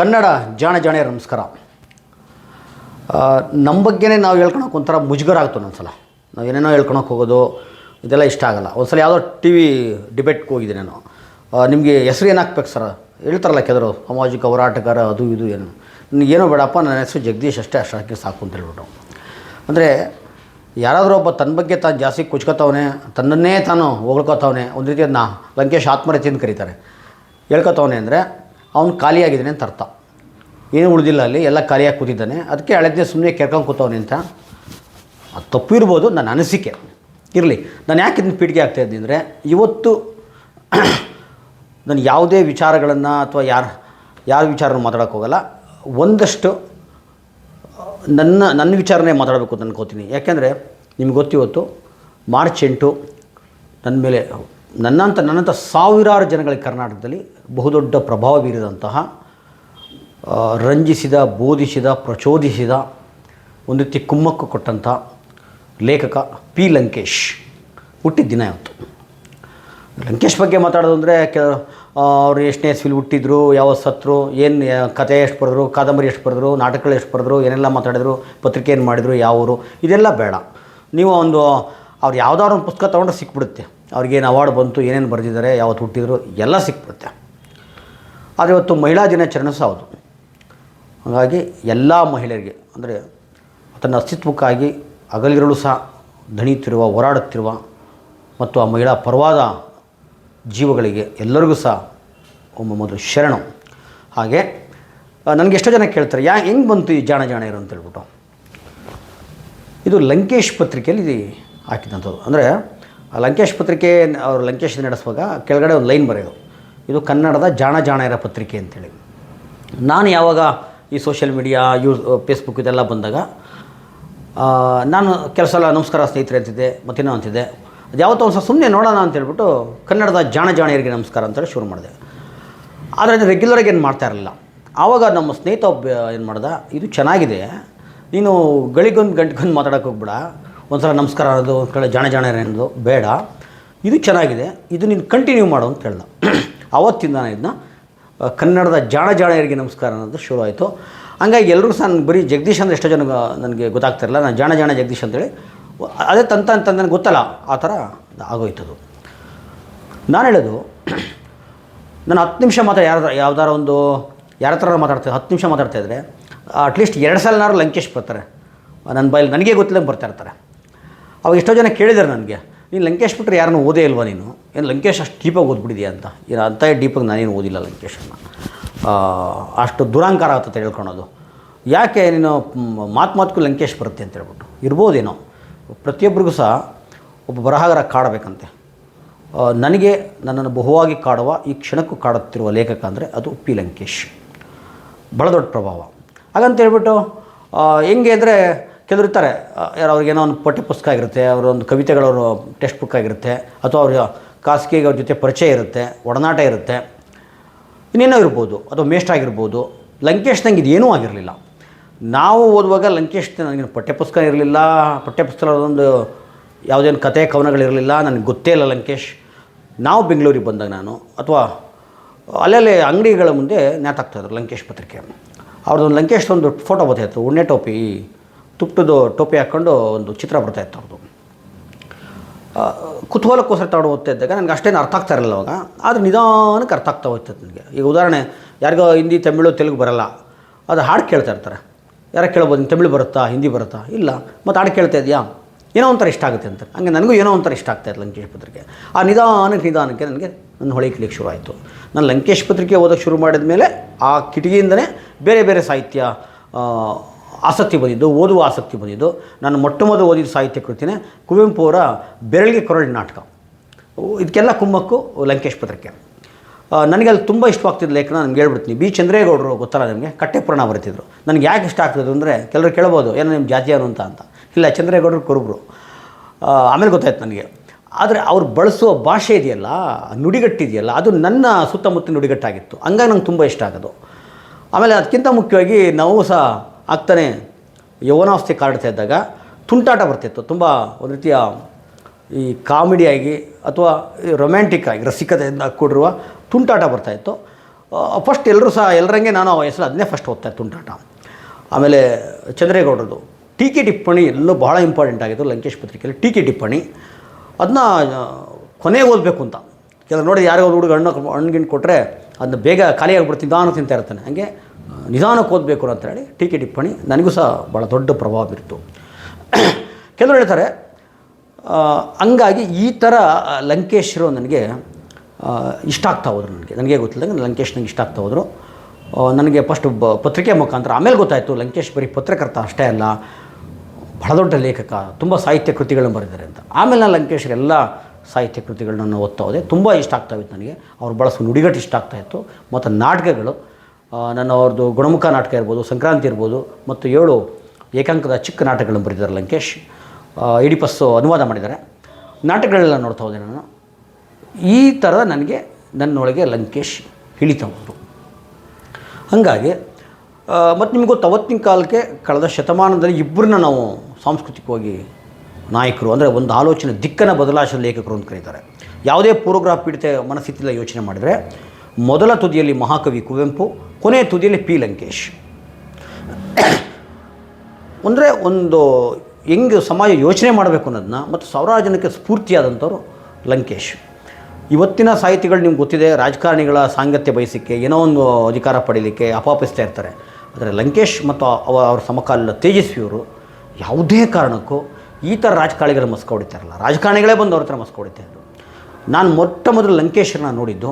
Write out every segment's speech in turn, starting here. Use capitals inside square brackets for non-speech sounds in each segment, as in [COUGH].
ಕನ್ನಡ ಜಾಣ ಜಾಣೆ ನಮಸ್ಕಾರ. ನಮ್ಮ ಬಗ್ಗೆನೇ ನಾವು ಹೇಳ್ಕೊಳಕ್ಕೆ ಒಂಥರ ಮುಜುಗರ ಆಗ್ತು ಒಂದೊಂದ್ಸಲ ನಾವು ಏನೇನೋ ಹೇಳ್ಕೊಳಕ್ಕೆ ಹೋಗೋದು, ಇದೆಲ್ಲ ಇಷ್ಟ ಆಗಲ್ಲ. ಒಂದ್ಸಲ ಯಾವುದೋ ಟಿ ವಿ ಡಿಬೇಟ್ಗೆ ಹೋಗಿದ್ದೆ ನಾನು. ನಿಮಗೆ ಹೆಸರು ಏನು ಹಾಕ್ಬೇಕು ಸರ್? ಹೇಳ್ತಾರಲ್ಲ ಕೆಲವರು, ಸಾಮಾಜಿಕ ಹೋರಾಟಗಾರ ಅದು ಇದು ಏನು. ನನಗೇನೋ ಬೇಡಪ್ಪ, ನನ್ನ ಹೆಸರು ಜಗದೀಶ್ ಅಷ್ಟೇ ಅಷ್ಟು ಹಾಕಿ ಸಾಕು ಅಂತ ಹೇಳ್ಬಿಟ್ಟು ಅಂದರೆ ಯಾರಾದರೂ ಒಬ್ಬ ತನ್ನ ಬಗ್ಗೆ ತಾನು ಜಾಸ್ತಿ ಕುಚ್ಕೋತವನೆ, ತನ್ನನ್ನೇ ತಾನು ಹೊಗಳ್ಕೋತವನೆ, ಒಂದು ರೀತಿಯನ್ನು ಲಂಕೇಶ್ ಆತ್ಮಹತ್ಯೆ ಅಂತ ಕರೀತಾರೆ. ಹೇಳ್ಕೊತವನೆ ಅಂದರೆ ಅವನು ಖಾಲಿಯಾಗಿದ್ದಾನೆ ಅಂತ ಅರ್ಥ. ಏನು ಉಳಿದಿಲ್ಲ ಅಲ್ಲಿ, ಎಲ್ಲ ಖಾಲಿಯಾಗಿ ಕೂತಿದ್ದಾನೆ. ಅದಕ್ಕೆ ಹಳೆದೇ ಸುಮ್ಮನೆ ಕೆರ್ಕೊಂಡು ಕೂತವನೆ ಅಂತ ಅದು ತಪ್ಪು ಇರ್ಬೋದು ನನ್ನ ಅನಿಸಿಕೆ. ಇರಲಿ. ನಾನು ಯಾಕೆ ಇದನ್ನು ಪೀಠಿಗೆ ಆಗ್ತಾ ಇದ್ದೀನಿ ಅಂದರೆ, ಇವತ್ತು [CLEARS THROAT] ನಾನು ಯಾವುದೇ ವಿಚಾರಗಳನ್ನು ಅಥವಾ ಯಾರು, ಯಾರ ವಿಚಾರನೂ ಮಾತಾಡೋಕ್ಕೆ ಹೋಗಲ್ಲ. ಒಂದಷ್ಟು, ನನ್ನ ನನ್ನ ವಿಚಾರನೇ ಮಾತಾಡಬೇಕು ಅಂತ ಅನ್ಕೋತೀನಿ. ಯಾಕೆಂದರೆ, ನಿಮ್ಗೆ ಗೊತ್ತಿವತ್ತು ಮಾರ್ಚ್ ಎಂಟು, ನನ್ನ ಮೇಲೆ ನನ್ನಂಥ ನನ್ನಂಥ ಸಾವಿರಾರು ಜನಗಳಿಗೆ ಕರ್ನಾಟಕದಲ್ಲಿ ಬಹುದೊಡ್ಡ ಪ್ರಭಾವ ಬೀರಿದಂತಹ ರಂಜಿಸಿದ, ಬೋಧಿಸಿದ, ಪ್ರಚೋದಿಸಿದ, ಒಂದು ರೀತಿ ಕುಮ್ಮಕ್ಕು ಕೊಟ್ಟಂಥ ಲೇಖಕ ಪಿ ಲಂಕೇಶ್ ಹುಟ್ಟಿದ ದಿನ ಇವತ್ತು. ಲಂಕೇಶ್ ಬಗ್ಗೆ ಮಾತಾಡೋದು ಅಂದರೆ ಕೆ ಅವರು ಎಷ್ಟನೇ ಇಸ್ವಿಲಿ ಹುಟ್ಟಿದ್ರು, ಯಾವ ಸತ್ರು, ಏನು ಕತೆ ಎಷ್ಟು ಬರೆದ್ರು, ಕಾದಂಬರಿ ಎಷ್ಟು ಬರೆದ್ರು, ನಾಟಕಗಳು ಎಷ್ಟು ಬರೆದ್ರು, ಏನೆಲ್ಲ ಮಾತಾಡಿದ್ರು, ಪತ್ರಿಕೆ ಏನು ಮಾಡಿದ್ರು, ಯಾವ ಊರು, ಇದೆಲ್ಲ ಬೇಡ. ನೀವು ಒಂದು, ಅವ್ರು ಯಾವುದಾದ್ರು ಒಂದು ಪುಸ್ತಕ ತೊಗೊಂಡ್ರೆ ಸಿಕ್ಬಿಡುತ್ತೆ. ಅವ್ರಿಗೇನು ಅವಾರ್ಡ್ ಬಂತು, ಏನೇನು ಬರೆದಿದ್ದಾರೆ, ಯಾವತ್ತು ಹುಟ್ಟಿದ್ರು, ಎಲ್ಲ ಸಿಕ್ಬಿಡುತ್ತೆ. ಆದರೆ ಇವತ್ತು ಮಹಿಳಾ ದಿನಾಚರಣೆ ಸಹ ಹೌದು. ಹಾಗಾಗಿ ಎಲ್ಲ ಮಹಿಳೆಯರಿಗೆ, ಅಂದರೆ ತನ್ನ ಅಸ್ತಿತ್ವಕ್ಕಾಗಿ ಹಗಲಿರುಳು ಸಹ ದಣಿಯುತ್ತಿರುವ, ಹೋರಾಡುತ್ತಿರುವ, ಮತ್ತು ಆ ಮಹಿಳಾ ಪರವಾದ ಜೀವಗಳಿಗೆ ಎಲ್ಲರಿಗೂ ಸಹ ಒಮ್ಮೆ ಮೊದಲು ಶರಣು. ಹಾಗೆ ನನಗೆ ಎಷ್ಟೋ ಜನ ಕೇಳ್ತಾರೆ, ಯಾ, ಹೆಂಗೆ ಬಂತು ಈ ಜಾಣ ಜಾಣ ಇರು ಅಂತ ಹೇಳ್ಬಿಟ್ಟು. ಇದು ಲಂಕೇಶ್ ಪತ್ರಿಕೆಯಲ್ಲಿ ಹಾಕಿದಂಥದ್ದು ಅಂದರೆ ಲಂಕೇಶ್ ಪತ್ರಿಕೆ ಅವರು ಲಂಕೇಶ್ ನಡೆಸುವಾಗ ಕೆಳಗಡೆ ಒಂದು ಲೈನ್ ಬರೆಯೋದು. ಇದು ಕನ್ನಡದ ಜಾಣ ಜಾಣ ಇರೋ ಪತ್ರಿಕೆ ಅಂತೇಳಿ. ನಾನು ಯಾವಾಗ ಈ ಸೋಷಿಯಲ್ ಮೀಡಿಯಾ ಯೂಸ್ ಫೇಸ್ಬುಕ್ ಇದೆಲ್ಲ ಬಂದಾಗ ನಾನು ಕೆಲಸ ಎಲ್ಲ ನಮಸ್ಕಾರ ಸ್ನೇಹಿತರೆ ಅಂತಿದ್ದೆ ಮತ್ತೇನೋ ಅಂತಿದ್ದೆ. ಅದು ಯಾವತ್ತೋ ಒಂದು ಸುಮ್ಮನೆ ನೋಡೋಣ ಅಂತ ಹೇಳ್ಬಿಟ್ಟು ಕನ್ನಡದ ಜಾಣ ಜಾಣಿಯರಿಗೆ ನಮಸ್ಕಾರ ಅಂತೇಳಿ ಶುರು ಮಾಡಿದೆ. ಆದರೆ ಅದು ರೆಗ್ಯುಲರಾಗಿ ಏನು ಮಾಡ್ತಾ ಇರಲಿಲ್ಲ. ಆವಾಗ ನಮ್ಮ ಸ್ನೇಹಿತ ಒಬ್ಬ ಏನು ಮಾಡ್ದೆ, ಇದು ಚೆನ್ನಾಗಿದೆ. ನೀನು ಗಳಿಗೊಂದು ಗಂಟೆಗೊಂದು ಮಾತಾಡೋಕೆ ಹೋಗ್ಬೇಡ. ಸಲ ನಮಸ್ಕಾರ ಅನ್ನೋದು, ಒಂದು ಕಡೆ ಜಾಣ ಜಾಣ ಅನ್ನೋದು ಬೇಡ. ಇದು ಚೆನ್ನಾಗಿದೆ. ಇದು ನೀನು ಕಂಟಿನ್ಯೂ ಮಾಡು ಅಂತ ಹೇಳ್ದ. [CLEARS THROAT] ಆವತ್ತಿಂದ ನಾನು ಇದನ್ನ ಕನ್ನಡದ ಜಾಣ ಜಾಣರಿಗೆ ನಮಸ್ಕಾರ ಅನ್ನೋದು ಶುರು ಆಯಿತು. ಹಂಗಾಗಿ ಎಲ್ಲರೂ ಸಹ ನಾನು ಬರೀ ಜಗದೀಶ್ ಅಂದರೆ ಎಷ್ಟೋ ಜನ ನನಗೆ ಗೊತ್ತಾಗ್ತಿರಲ್ಲ ನಾನು ಜಾಣ ಜಾಣ ಜಗದೀಶ್ ಅಂತೇಳಿ. ಅದೇ ತಂತ ಅಂತ ನನಗೆ ಗೊತ್ತಲ್ಲ. ಆ ಥರ ಆಗೋಯ್ತದು. ನಾನು ಹೇಳೋದು, [CLEARS THROAT] ನಾನು ಹತ್ತು ನಿಮಿಷ ಮಾತ್ರ ಯಾರ, ಯಾವ್ದಾರ ಒಂದು, ಯಾರ ಹತ್ರ ಮಾತಾಡ್ತೀವಿ. ಹತ್ತು ನಿಮಿಷ ಮಾತಾಡ್ತಾಯಿದ್ರೆ ಅಟ್ಲೀಸ್ಟ್ ಎರಡು ಸಲನಾರು ಲಂಕೇಶ್ ಬರ್ತಾರೆ. ನನ್ನ ಬೈಲಿ ನನಗೆ ಗೊತ್ತಿಲ್ಲ ಬರ್ತಾ ಇರ್ತಾರೆ. ಅವಾಗ ಎಷ್ಟೋ ಜನ ಕೇಳಿದ್ದಾರೆ ನನಗೆ, ನೀನು ಲಂಕೇಶ್ ಬಿಟ್ಟರೆ ಯಾರನ್ನೂ ಓದೇ ಇಲ್ವಾ ನೀನು? ಏನು ಲಂಕೇಶ್ ಅಷ್ಟು ಡೀಪಾಗಿ ಓದ್ಬಿಟ್ಟಿದೆಯಾ ಅಂತ? ಏನು ಅಂಥ ಡೀಪಾಗಿ ನಾನೇನು ಓದಿಲ್ಲ ಲಂಕೇಶನ್ನು ಅಷ್ಟು ದುರಾಂಕಾರ ಆಗ್ತದೆ ಹೇಳ್ಕೊಳೋದು ಯಾಕೆ ನೀನು ಮಾತು ಲಂಕೇಶ್ ಬರುತ್ತೆ ಅಂತ ಹೇಳ್ಬಿಟ್ಟು? ಇರ್ಬೋದೇನೋ. ಪ್ರತಿಯೊಬ್ಬರಿಗೂ ಸಹ ಒಬ್ಬ ಬರಹಗಾರ ಕಾಡಬೇಕಂತೆ. ನನಗೆ ನನ್ನನ್ನು ಬಹುವಾಗಿ ಕಾಡುವ ಈ ಕ್ಷಣಕ್ಕೂ ಕಾಡುತ್ತಿರುವ ಲೇಖಕ ಅಂದರೆ ಅದು ಪಿ ಲಂಕೇಶ್. ಭಾಳ ದೊಡ್ಡ ಪ್ರಭಾವ. ಹಾಗಂತ ಹೇಳ್ಬಿಟ್ಟು ಹೆಂಗೆ ಅಂದರೆ ಕೆಲವರು ಇರ್ತಾರೆ ಯಾರು ಅವ್ರಿಗೇನೋ ಒಂದು ಪಠ್ಯ ಪುಸ್ತಕ ಆಗಿರುತ್ತೆ, ಅವರ ಒಂದು ಕವಿತೆಗಳವರು ಟೆಕ್ಸ್ಟ್ ಬುಕ್ ಆಗಿರುತ್ತೆ, ಅಥವಾ ಅವ್ರ ಖಾಸಗಿ ಅವ್ರ ಜೊತೆ ಪರಿಚಯ ಇರುತ್ತೆ, ಒಡನಾಟ ಇರುತ್ತೆ, ಇನ್ನೇನೋ ಇರ್ಬೋದು, ಅಥವಾ ಮೇಷ್ಟ್ ಆಗಿರ್ಬೋದು, ಲಂಕೇಶ್ ನಂಗೆ ಇದೇನೂ ಆಗಿರಲಿಲ್ಲ. ನಾವು ಓದುವಾಗ ಲಂಕೇಶ್ ನನಗೆ ಪಠ್ಯಪುಸ್ತಕ ಇರಲಿಲ್ಲ ಪಠ್ಯಪುಸ್ತಕದೊಂದು ಯಾವುದೇನು ಕತೆ ಕವನಗಳಿರಲಿಲ್ಲ ನನಗೆ ಗೊತ್ತೇ ಇಲ್ಲ ಲಂಕೇಶ್. ನಾವು ಬೆಂಗಳೂರಿಗೆ ಬಂದಾಗ ನಾನು, ಅಥವಾ ಅಲ್ಲಲ್ಲಿ ಅಂಗಡಿಗಳ ಮುಂದೆ ನೇತಾಕ್ತಾಯಿದ್ರು ಲಂಕೇಶ್ ಪತ್ರಿಕೆ. ಅವ್ರದ್ದೊಂದು ಲಂಕೇಶ್ ಒಂದು ಫೋಟೋ ಬರ್ತಾಯಿತ್ತು ಉಣ್ಣೆ ಟೋಪಿ. ತುಪ್ಪದ ಟೋಪಿ ಹಾಕ್ಕೊಂಡು ಒಂದು ಚಿತ್ರ ಬರ್ತಾಯಿತ್ತು ಅವ್ರದ್ದು ಆ, ಕುತೂಹಲಕ್ಕೋಸ್ಕರ ತಗೊಂಡು ಓದ್ತಾ ಇದ್ದಾಗ ನನಗೆ ಅಷ್ಟೇನು ಅರ್ಥ ಆಗ್ತಾ ಇರಲಿಲ್ಲ ಅವಾಗ. ಆದರೆ ನಿಧಾನಕ್ಕೆ ಅರ್ಥ ಆಗ್ತಾ ಹೋಗ್ತದೆ ನನಗೆ. ಈಗ ಉದಾಹರಣೆ ಯಾರಿಗೋ ಹಿಂದಿ ತಮಿಳು ತೆಲುಗು ಬರಲ್ಲ. ಅದು ಹಾಡು ಕೇಳ್ತಾ ಇರ್ತಾರೆ. ಯಾರೋ ಕೇಳ್ಬೋದು ತಮಿಳು ಬರುತ್ತಾ ಹಿಂದಿ ಬರುತ್ತಾ? ಇಲ್ಲ. ಮತ್ತು ಹಾಡು ಕೇಳ್ತಾ ಇದೆಯಾ? ಏನೋ ಒಂಥರ ಇಷ್ಟ ಆಗುತ್ತೆ ಅಂತ. ಹಂಗೆ ನನಗೂ ಏನೋ ಒಂಥರ ಇಷ್ಟ ಆಗ್ತಾ ಇತ್ತು ಲಂಕೇಶ್ ಪತ್ರಿಕೆ. ಆ ನಿಧಾನಕ್ಕೆ ನಿಧಾನಕ್ಕೆ ನನಗೆ ನನ್ನ ಹೊಳಿಕ್ಲಿಕ್ಕೆ ಶುರು ಆಯಿತು ನಾನು ಲಂಕೇಶ್ ಪತ್ರಿಕೆ ಓದೋಕ್ಕೆ ಶುರು ಮಾಡಿದ ಮೇಲೆ ಆ ಕಿಟಕಿಯಿಂದಲೇ ಬೇರೆ ಬೇರೆ ಸಾಹಿತ್ಯ ಆಸಕ್ತಿ ಬಂದಿದ್ದು, ಓದುವ ಆಸಕ್ತಿ ಬಂದಿದ್ದು. ನಾನು ಮೊಟ್ಟ ಮೊದಲು ಓದಿದ ಸಾಹಿತ್ಯ ಕೃತಿನೇ ಕುವೆಂಪು ಅವರ ಬೆರಳಿಗೆ ಕೊರಳಿ ನಾಟಕ. ಇದಕ್ಕೆಲ್ಲ ಕುಮ್ಮಕ್ಕು ಲಂಕೇಶ್ ಪತ್ರಿಕೆ. ನನಗೆ ಅಲ್ಲಿ ತುಂಬ ಇಷ್ಟವಾಗ್ತಿದ್ದ ಲೇಖನ ನನಗೆ ಹೇಳ್ಬಿಡ್ತೀನಿ. ಬಿ. ಚಂದ್ರೇಗೌಡರು ಗೊತ್ತಲ್ಲ ನಿಮಗೆ ಕಟ್ಟೆಪುರಾಣ ಬರೀತಿದ್ರು. ನನಗೆ ಯಾಕೆ ಇಷ್ಟ ಆಗ್ತಿದ್ರು ಅಂದರೆ, ಕೆಲವರು ಕೇಳ್ಬೋದು, ಏನೋ ನಿಮ್ಮ ಜಾತಿಯವರು ಅಂತ ಅಂತ. ಇಲ್ಲ, ಚಂದ್ರೇಗೌಡರು ಕುರುಬರು. ಆಮೇಲೆ ಗೊತ್ತಾಯ್ತು ನನಗೆ. ಆದರೆ ಅವ್ರು ಬಳಸುವ ಭಾಷೆ ಇದೆಯಲ್ಲ, ನುಡಿಗಟ್ಟಿದೆಯಲ್ಲ, ಅದು ನನ್ನ ಸುತ್ತಮುತ್ತ ನುಡಿಗಟ್ಟಾಗಿತ್ತು. ಹಂಗಾಗಿ ನಂಗೆ ತುಂಬ ಇಷ್ಟ ಆಗೋದು. ಆಮೇಲೆ ಅದಕ್ಕಿಂತ ಮುಖ್ಯವಾಗಿ ನಾವು ಸಹ ಆಗ್ತಾನೆ ಯೌವನಾವಸ್ಥೆ ಕಾಡ್ತಾ ಇದ್ದಾಗ ತುಂಟಾಟ ಬರ್ತಿತ್ತು. ತುಂಬ ಒಂದು ರೀತಿಯ ಈ ಕಾಮಿಡಿಯಾಗಿ ಅಥವಾ ರೊಮ್ಯಾಂಟಿಕ್ ಆಗಿ, ರಸಿಕತೆಯಿಂದ ಕೂಡಿರುವ ತುಂಟಾಟ ಬರ್ತಾಯಿತ್ತು ಫಸ್ಟ್ ಎಲ್ಲರೂ ಸಹ ಎಲ್ಲರಂಗೆ ನಾನು ಆ ಹೆಸರು ಅದನ್ನೇ ಫಸ್ಟ್ ಓದ್ತಾ ಇತ್ತು ತುಂಟಾಟ. ಆಮೇಲೆ ಚಂದ್ರೇಗೌಡರದು ಟೀಕೆ ಟಿಪ್ಪಣಿ ಎಲ್ಲೂ ಬಹಳ ಇಂಪಾರ್ಟೆಂಟ್ ಆಗಿತ್ತು, ಲಂಕೇಶ್ ಪತ್ರಿಕೆಯಲ್ಲಿ ಟೀಕೆ ಟಿಪ್ಪಣಿ. ಅದನ್ನ ಕೊನೆಗೆ ಓದಬೇಕು ಅಂತ. ಕೆಲವು ನೋಡಿ ಯಾರಿಗೋ ಹುಡುಗ ಹಣ್ಣು ಹಣ್ಣುಗಿಣ್ಣು ಕೊಟ್ಟರೆ ಅದನ್ನ ಬೇಗ ಖಾಲಿಯಾಗಿ ಬಿಡ್ತೀನಿ ನಾನು ತಿಂತಾ ಇರ್ತಾನೆ. ಹಂಗೆ ನಿಧಾನಕ್ಕೆ ಓದಬೇಕು ಅಂತ ಹೇಳಿ ಟೀಕೆ ಟಿಪ್ಪಣಿ, ನನಗೂ ಸಹ ಭಾಳ ದೊಡ್ಡ ಪ್ರಭಾವ ಬೀರ್ತು. ಕೆಲವರು ಹೇಳ್ತಾರೆ ಹಂಗಾಗಿ ಈ ಥರ ಲಂಕೇಶ್ರು ನನಗೆ ಇಷ್ಟ ಆಗ್ತಾ ಹೋದರು ನನಗೆ. ನನಗೆ ಗೊತ್ತಿಲ್ಲದಂಗೆ ಲಂಕೇಶ್ ನನಗೆ ಇಷ್ಟ ಆಗ್ತಾ ಹೋದರು. ನನಗೆ ಫಸ್ಟ್ ಬ, ಪತ್ರಿಕೆ ಮುಖಾಂತರ, ಆಮೇಲೆ ಗೊತ್ತಾಯಿತು, ಲಂಕೇಶ್ ಬರೀ ಪತ್ರಕರ್ತ ಅಷ್ಟೇ ಅಲ್ಲ, ಬಹಳ ದೊಡ್ಡ ಲೇಖಕ, ತುಂಬ ಸಾಹಿತ್ಯ ಕೃತಿಗಳನ್ನು ಬರೆದಿದ್ದಾರೆ ಅಂತ. ಆಮೇಲೆ ನಾನು ಲಂಕೇಶ್ರ ಎಲ್ಲ ಸಾಹಿತ್ಯ ಕೃತಿಗಳನ್ನ ಓದ್ತಾ ಹೋದೆ. ತುಂಬ ಇಷ್ಟ ಆಗ್ತಾ ಇತ್ತು ನನಗೆ. ಅವ್ರು ಬಳಸೋ ನುಡಿಗಟ್ಟು ಇಷ್ಟ ಆಗ್ತಾಯಿತ್ತು ಮತ್ತು ನಾಟಕಗಳು ನನ್ನ ಅವ್ರದ್ದು ಗುಣಮುಖ ನಾಟಕ ಇರ್ಬೋದು, ಸಂಕ್ರಾಂತಿ ಇರ್ಬೋದು, ಮತ್ತು ಏಳು ಏಕಾಂಕದ ಚಿಕ್ಕ ನಾಟಕಗಳನ್ನು ಬರೆದಿದ್ದಾರೆ ಲಂಕೇಶ್. ಇಡಿಪಸ್ಸು ಅನುವಾದ ಮಾಡಿದ್ದಾರೆ. ನಾಟಕಗಳೆಲ್ಲ ನೋಡ್ತಾ ಹೋದೆ ನಾನು. ಈ ಥರ ನನಗೆ ನನ್ನೊಳಗೆ ಲಂಕೇಶ್ ಹಿಡಿತಾ ಹೋದರು ಹಾಗಾಗಿ ಮತ್ತು ನಿಮಗೂ ತವತ್ತಿನ ಕಾಲಕ್ಕೆ ಕಳೆದ ಶತಮಾನದಲ್ಲಿ ಇಬ್ಬರನ್ನ ನಾವು ಸಾಂಸ್ಕೃತಿಕವಾಗಿ ನಾಯಕರು, ಅಂದರೆ ಒಂದು ಆಲೋಚನೆ ದಿಕ್ಕನ್ನು ಬದಲಾಯಿಸಿದ ಲೇಖಕರು ಅಂತ ಕರೀತಾರೆ. ಯಾವುದೇ ಪೂರ್ವಗ್ರಹ ಪೀಡಿತ ಮನಸ್ಥಿತಿಯಲ್ಲಿ ಯೋಚನೆ ಮಾಡಿದರೆ ಮೊದಲ ತುದಿಯಲ್ಲಿ ಮಹಾಕವಿ ಕುವೆಂಪು, ಕೊನೆಯ ತುದಿಯಲ್ಲಿ ಪಿ. ಲಂಕೇಶ್. ಅಂದರೆ ಒಂದು ಹೆಂಗೆ ಸಮಾಜ ಯೋಚನೆ ಮಾಡಬೇಕು ಅನ್ನೋದನ್ನ ಮತ್ತು ಸಾವಿರಾರು ಜನಕ್ಕೆ ಸ್ಫೂರ್ತಿಯಾದಂಥವ್ರು ಲಂಕೇಶ್. ಇವತ್ತಿನ ಸಾಹಿತಿಗಳು ನಿಮ್ಗೆ ಗೊತ್ತಿದೆ, ರಾಜಕಾರಣಿಗಳ ಸಾಂಗತ್ಯ ಬಯಸಿಕ್ಕೆ, ಏನೋ ಒಂದು ಅಧಿಕಾರ ಪಡೀಲಿಕ್ಕೆ ಅಪಾಪಿಸ್ತಾ ಇರ್ತಾರೆ. ಆದರೆ ಲಂಕೇಶ್ ಮತ್ತು ಅವ ಅವ್ರ ಸಮಕಾಲೀನ ತೇಜಸ್ವಿಯವರು ಯಾವುದೇ ಕಾರಣಕ್ಕೂ ಈ ಥರ ರಾಜಕಾರಣಿಗಳ ಮಸ್ಕ ಹೊಡಿತಾರಲ್ಲ ರಾಜಕಾರಣಿಗಳೇ ಬಂದು ಅವ್ರ ಹತ್ರ ಮಸ್ಕ ಹೊಡಿತಾ ಇದ್ರು. ನಾನು ಮೊಟ್ಟ ಮೊದಲು ಲಂಕೇಶರನ್ನ ನೋಡಿದ್ದು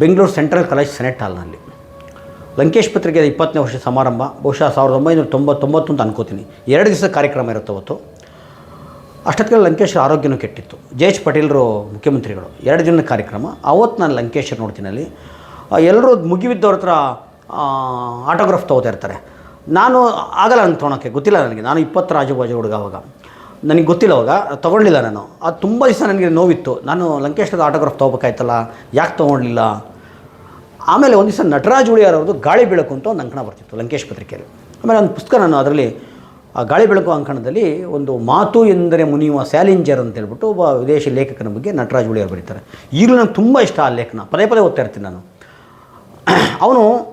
ಬೆಂಗಳೂರು ಸೆಂಟ್ರಲ್ ಕಾಲೇಜ್ ಸೆನೆಟ್ ಹಾಲ್ನಲ್ಲಿ. ಲಂಕೇಶ್ ಪತ್ರಿಕೆಯ ಇಪ್ಪತ್ತನೇ ವರ್ಷ ಸಮಾರಂಭ, ಬಹುಶಃ ಸಾವಿರದ ಒಂಬೈನೂರ ತೊಂಬತ್ತೊಂಬತ್ತು ಅಂತ ಅನ್ಕೋತೀನಿ. ಎರಡು ದಿವಸ ಕಾರ್ಯಕ್ರಮ ಇರುತ್ತೆ ಅವತ್ತು. ಅಷ್ಟೊತ್ತಿಗೆ ಲಂಕೇಶ್ ಆರೋಗ್ಯನೂ ಕೆಟ್ಟಿತ್ತು. ಜೆ ಎಚ್ ಪಟೇಲ್ರು ಮುಖ್ಯಮಂತ್ರಿಗಳು, ಎರಡು ದಿನದ ಕಾರ್ಯಕ್ರಮ. ಅವತ್ತು ನಾನು ಲಂಕೇಶ್ ನೋಡ್ತೀನಿ ಅಲ್ಲಿ. ಎಲ್ಲರೂ ಮುಗಿಬಿದ್ದವ್ರ ಹತ್ರ ಆಟೋಗ್ರಾಫ್ ತೊಗೋತಾ ಇರ್ತಾರೆ. ನಾನು ಆಗಲ್ಲ ನಾನು ತೊಗೊಳಕ್ಕೆ, ಗೊತ್ತಿಲ್ಲ ನನಗೆ. ನಾನು ಇಪ್ಪತ್ತರ ಆಜುಬಾಜು ಹುಡುಗ ಅವಾಗ. ನನಗೆ ಗೊತ್ತಿಲ್ಲ ಅವಾಗ ತೊಗೊಳ್ಳಿಲ್ಲ ನಾನು. ಅದು ತುಂಬ ದಿವಸ ನನಗೆ ನೋವಿತ್ತು. ನಾನು ಲಂಕೇಶ್ರದ ಆಟೋಗ್ರಾಫ್ ತೊಗೋಬೇಕಾಯ್ತಲ್ಲ, ಯಾಕೆ ತೊಗೊಳ್ಲಿಲ್ಲ ಆಮೇಲೆ ಒಂದು ದಿವಸ ನಟರಾಜ್ ಉಳಿಯಾರ್ ಅವ್ರದ್ದು ಗಾಳಿ ಬೆಳಕು ಅಂತ ಒಂದು ಅಂಕಣ ಬರ್ತಿತ್ತು ಲಂಕೇಶ್ ಪತ್ರಿಕೆಯಲ್ಲಿ. ಆಮೇಲೆ ಒಂದು ಪುಸ್ತಕ ನಾನು ಅದರಲ್ಲಿ, ಆ ಗಾಳಿ ಬೆಳಕು ಅಂಕಣದಲ್ಲಿ ಒಂದು ಮಾತು ಎಂದರೆ ಮುನಿಯುವ ಸ್ಯಾಲಿಂಜರ್ ಅಂತ ಹೇಳ್ಬಿಟ್ಟು ಒಬ್ಬ ವಿದೇಶಿ ಲೇಖಕನ ಬಗ್ಗೆ ನಟರಾಜ್ ಉಳಿಯಾರ್ ಬರೀತಾರೆ. ಈಗಲೂ ನಂಗೆ ತುಂಬ ಇಷ್ಟ ಆ ಲೇಖನ. ಪದೇ ಪದೇ ಓದ್ತಾ ಇರ್ತೀನಿ ನಾನು. ಅವನು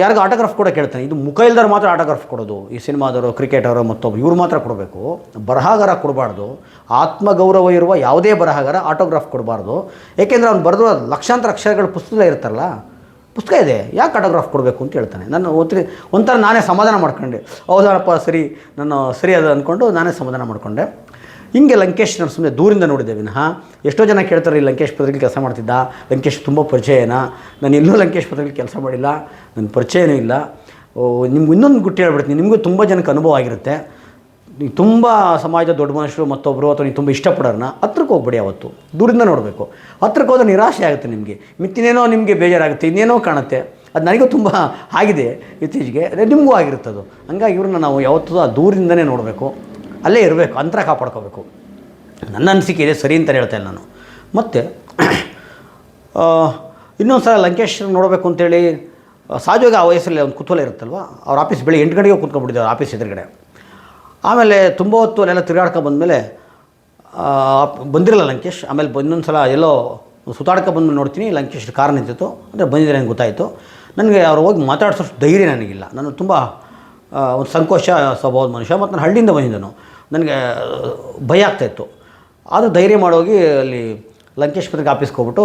ಯಾರಿಗೂ ಆಟೋಗ್ರಾಫ್ ಕೂಡ ಕೇಳ್ತಾನೆ. ಇದು ಮುಖ ಇಲ್ದವ್ರು ಮಾತ್ರ ಆಟೋಗ್ರಾಫ್ ಕೊಡೋದು. ಈ ಸಿನಿಮಾದವರು, ಕ್ರಿಕೆಟರು ಮತ್ತೊಬ್ಬರು ಇವ್ರು ಮಾತ್ರ ಕೊಡಬೇಕು. ಬರಹಗಾರ ಕೊಡಬಾರ್ದು. ಆತ್ಮಗೌರವ ಇರುವ ಯಾವುದೇ ಬರಹಗಾರ ಆಟೋಗ್ರಾಫ್ ಕೊಡಬಾರ್ದು. ಏಕೆಂದರೆ ಅವ್ನು ಬರೆದಿರೋ ಲಕ್ಷಾಂತರ ಅಕ್ಷರಗಳು ಪುಸ್ತಕ ಇರುತ್ತಲ್ಲ ಪುಸ್ತಕ ಇದೆ. ಯಾಕೆ ಆಟೋಗ್ರಾಫ್ ಕೊಡಬೇಕು ಅಂತ ಹೇಳ್ತಾನೆ. ನಾನು ಒತ್ತಿರಿ ಒಂಥರ ನಾನೇ ಸಮಾಧಾನ ಮಾಡ್ಕೊಂಡೆ. ಹೌದಪ್ಪ, ಸರಿ ನಾನು ಸರಿ ಅದು ಅಂದ್ಕೊಂಡು ನಾನೇ ಸಮಾಧಾನ ಮಾಡಿಕೊಂಡೆ. ಹಿಂಗೆ ಲಂಕೇಶ್ ನಾನು ಸುಮ್ಮನೆ ದೂರಿಂದ ನೋಡಿದೆ ವಿನಃ. ಎಷ್ಟೋ ಜನ ಕೇಳ್ತಾರೆ ಈ ಲಂಕೇಶ್ ಪತ್ರಿಕೆ ಕೆಲಸ ಮಾಡ್ತಿದ್ದ? ಲಂಕೇಶ್ ತುಂಬ ಪರಿಚಯನಾ? ನಾನು ಎಲ್ಲೂ ಲಂಕೇಶ್ ಪತ್ರಿಕೆ ಕೆಲಸ ಮಾಡಿಲ್ಲ. ನನ್ನ ಪರಿಚಯನೂ ಇಲ್ಲ. ನಿಮ್ಗೆ ಇನ್ನೊಂದು ಗುಟ್ಟಿ ಹೇಳ್ಬಿಡ್ತೀನಿ. ನಿಮಗೂ ತುಂಬ ಜನಕ್ಕೆ ಅನುಭವ ಆಗಿರುತ್ತೆ. ನೀವು ತುಂಬ ಸಮಾಜದ ದೊಡ್ಡ ಮನುಷ್ಯರು ಮತ್ತೊಬ್ಬರು ಅಥವಾ ನೀವು ತುಂಬ ಇಷ್ಟಪಡೋರನ್ನ ಹತ್ರಕ್ಕೆ ಹೋಗ್ಬೇಡಿ ಅವತ್ತು. ದೂರಿಂದ ನೋಡಬೇಕು. ಹತ್ರಕ್ಕೆ ಹೋದ್ರೆ ನಿರಾಶೆ ಆಗುತ್ತೆ ನಿಮಗೆ. ಮಿತ್ತಿನೇನೋ ನಿಮಗೆ ಬೇಜಾರಾಗುತ್ತೆ, ಇನ್ನೇನೋ ಕಾಣುತ್ತೆ. ಅದು ನನಗೂ ತುಂಬ ಆಗಿದೆ ಇತ್ತೀಚೆಗೆ. ಅದೇ ನಿಮಗೂ ಆಗಿರುತ್ತೆ ಅದು ಹಂಗಾಗಿ ಇವ್ರನ್ನ ನಾವು ಯಾವತ್ತೂ ದೂರಿಂದನೇ ನೋಡಬೇಕು. ಅಲ್ಲೇ ಇರಬೇಕು, ಅಂತರ ಕಾಪಾಡ್ಕೋಬೇಕು. ನನ್ನ ಅನಿಸಿಕೆ ಇದೆ, ಸರಿ ಅಂತ ಹೇಳ್ತೇನೆ ನಾನು. ಮತ್ತು ಇನ್ನೊಂದು ಸಲ ಲಂಕೇಶ್ ನೋಡಬೇಕು ಅಂತೇಳಿ ಸಹಜವಾಗಿ ಆ ವಯಸ್ಸಲ್ಲಿ ಒಂದು ಕುತೂಹಲ ಇರುತ್ತಲ್ವ? ಅವ್ರ ಆಫೀಸ್ ಬೆಳಿಗ್ಗೆ ಎಂಟು ಗಂಟೆಗೆ ಕುತ್ಕೊಂಡ್ಬಿಟ್ಟಿದ್ದೆ ಅವ್ರ ಆಫೀಸ್ ಎದುರುಗಡೆ. ಆಮೇಲೆ ತುಂಬ ಹೊತ್ತು ಅಲ್ಲೆಲ್ಲ ತಿರುಗಾಡ್ಕೊ ಬಂದಮೇಲೆ ಬಂದಿರಲ್ಲ ಲಂಕೇಶ್, ಆಮೇಲೆ ಇನ್ನೊಂದು ಸಲ ಎಲ್ಲೋ ಸುತ್ತಾಡ್ಕೊ ಬಂದ್ಮೇಲೆ ನೋಡ್ತೀನಿ, ಲಂಕೇಶ್ ಕಾರ್ ನಿಂತಿತ್ತು, ಅಂದರೆ ಬಂದಿದ್ದಾರೆ ನನಗೆ ಗೊತ್ತಾಯಿತು. ನನಗೆ ಅವ್ರು ಹೋಗಿ ಮಾತಾಡ್ಸೋಷ್ಟು ಧೈರ್ಯ ನನಗಿಲ್ಲ. ನಾನು ತುಂಬ ಒಂದು ಸಂಕೋಚ ಸ್ವಭಾವದ ಮನುಷ್ಯ, ಮತ್ತು ನಾನು ಹಳ್ಳಿಯಿಂದ ಬಂದಿದ್ದನು. ನನಗೆ ಭಯ ಆಗ್ತಾಯಿತ್ತು ಆದರೂ ಧೈರ್ಯ ಮಾಡೋಗಿ ಅಲ್ಲಿ ಲಂಕೇಶ್ ಪತ್ರಿಕೆ ಆಫೀಸ್ಗೆ ಹೋಗ್ಬಿಟ್ಟು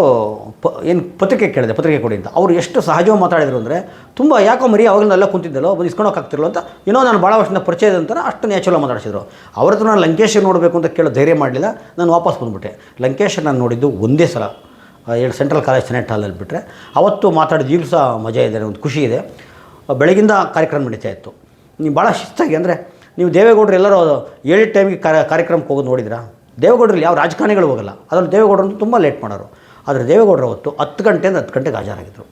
ಪ, ಏನು ಪತ್ರಿಕೆ ಕೇಳಿದೆ, ಪತ್ರಿಕೆ ಕೊಡಿ ಅಂತ. ಅವರು ಎಷ್ಟು ಸಹಜವಾಗಿ ಮಾತಾಡಿದರು ಅಂದರೆ, ತುಂಬ ಯಾಕೋ ಮರಿ ಅವಾಗಲೆಲ್ಲ ಕುಂತಿದ್ದಲ್ಲೋ ಬಂದು ಇಸ್ಕೊಳೋಕ್ಕಾಗ್ತಿರಲ್ಲ ಅಂತ, ಏನೋ ನಾನು ಭಾಳ ವರ್ಷದಿಂದ ಪರಿಚಯ ಅಂತಾರೆ ಅಷ್ಟು ನ್ಯಾಚುರಲ್ ಮಾತಾಡಿಸಿದ್ರು. ಅವ್ರ ಹತ್ರ ನಾನು ಲಂಕೇಶ್ ನೋಡಬೇಕು ಅಂತ ಕೇಳೋ ಧೈರ್ಯ ಮಾಡಲಿಲ್ಲ. ನಾನು ವಾಪಸ್ ಬಂದುಬಿಟ್ಟೆ. ಲಂಕೇಶ್ ನಾನು ನೋಡಿದ್ದು ಒಂದೇ ಸಲ. ಎರಡು ಸೆಂಟ್ರಲ್ ಕಾಲೇಜ್ ಸೆನೆಟ್ ಹಾಲಲ್ಲಿ ಬಿಟ್ಟರೆ ಅವತ್ತು ಮಾತಾಡಿದ ಈಗಲೂ ಸಹ ಮಜಾ ಇದೆ ಒಂದು ಖುಷಿ ಇದೆ. ಬೆಳಗಿಂದ ಕಾರ್ಯಕ್ರಮ ನಡೀತಾ ಇತ್ತು. ನೀವು ಭಾಳ ಶಿಸ್ತಾಗಿ ಅಂದರೆ ನೀವು ದೇವೇಗೌಡರು ಎಲ್ಲರೂ ಏಳು ಟೈಮಿಗೆ ಕಾರ್ಯಕ್ರಮಕ್ಕೆ ಹೋಗೋದು ನೋಡಿದ್ರಾ? ದೇವೇಗೌಡರಲ್ಲಿ ಯಾವ ರಾಜಕಾರಣಿಗಳು ಹೋಗಲ್ಲ. ಅದರಲ್ಲಿ ದೇವೇಗೌಡರು ತುಂಬ ಲೇಟ್ ಮಾಡೋರು. ಆದರೆ ದೇವೇಗೌಡರು ಅವತ್ತು ಹತ್ತು ಗಂಟೆಯಿಂದ ಹತ್ತು ಗಂಟೆಗೆ ಹಾಜರಾಗಿದ್ದರು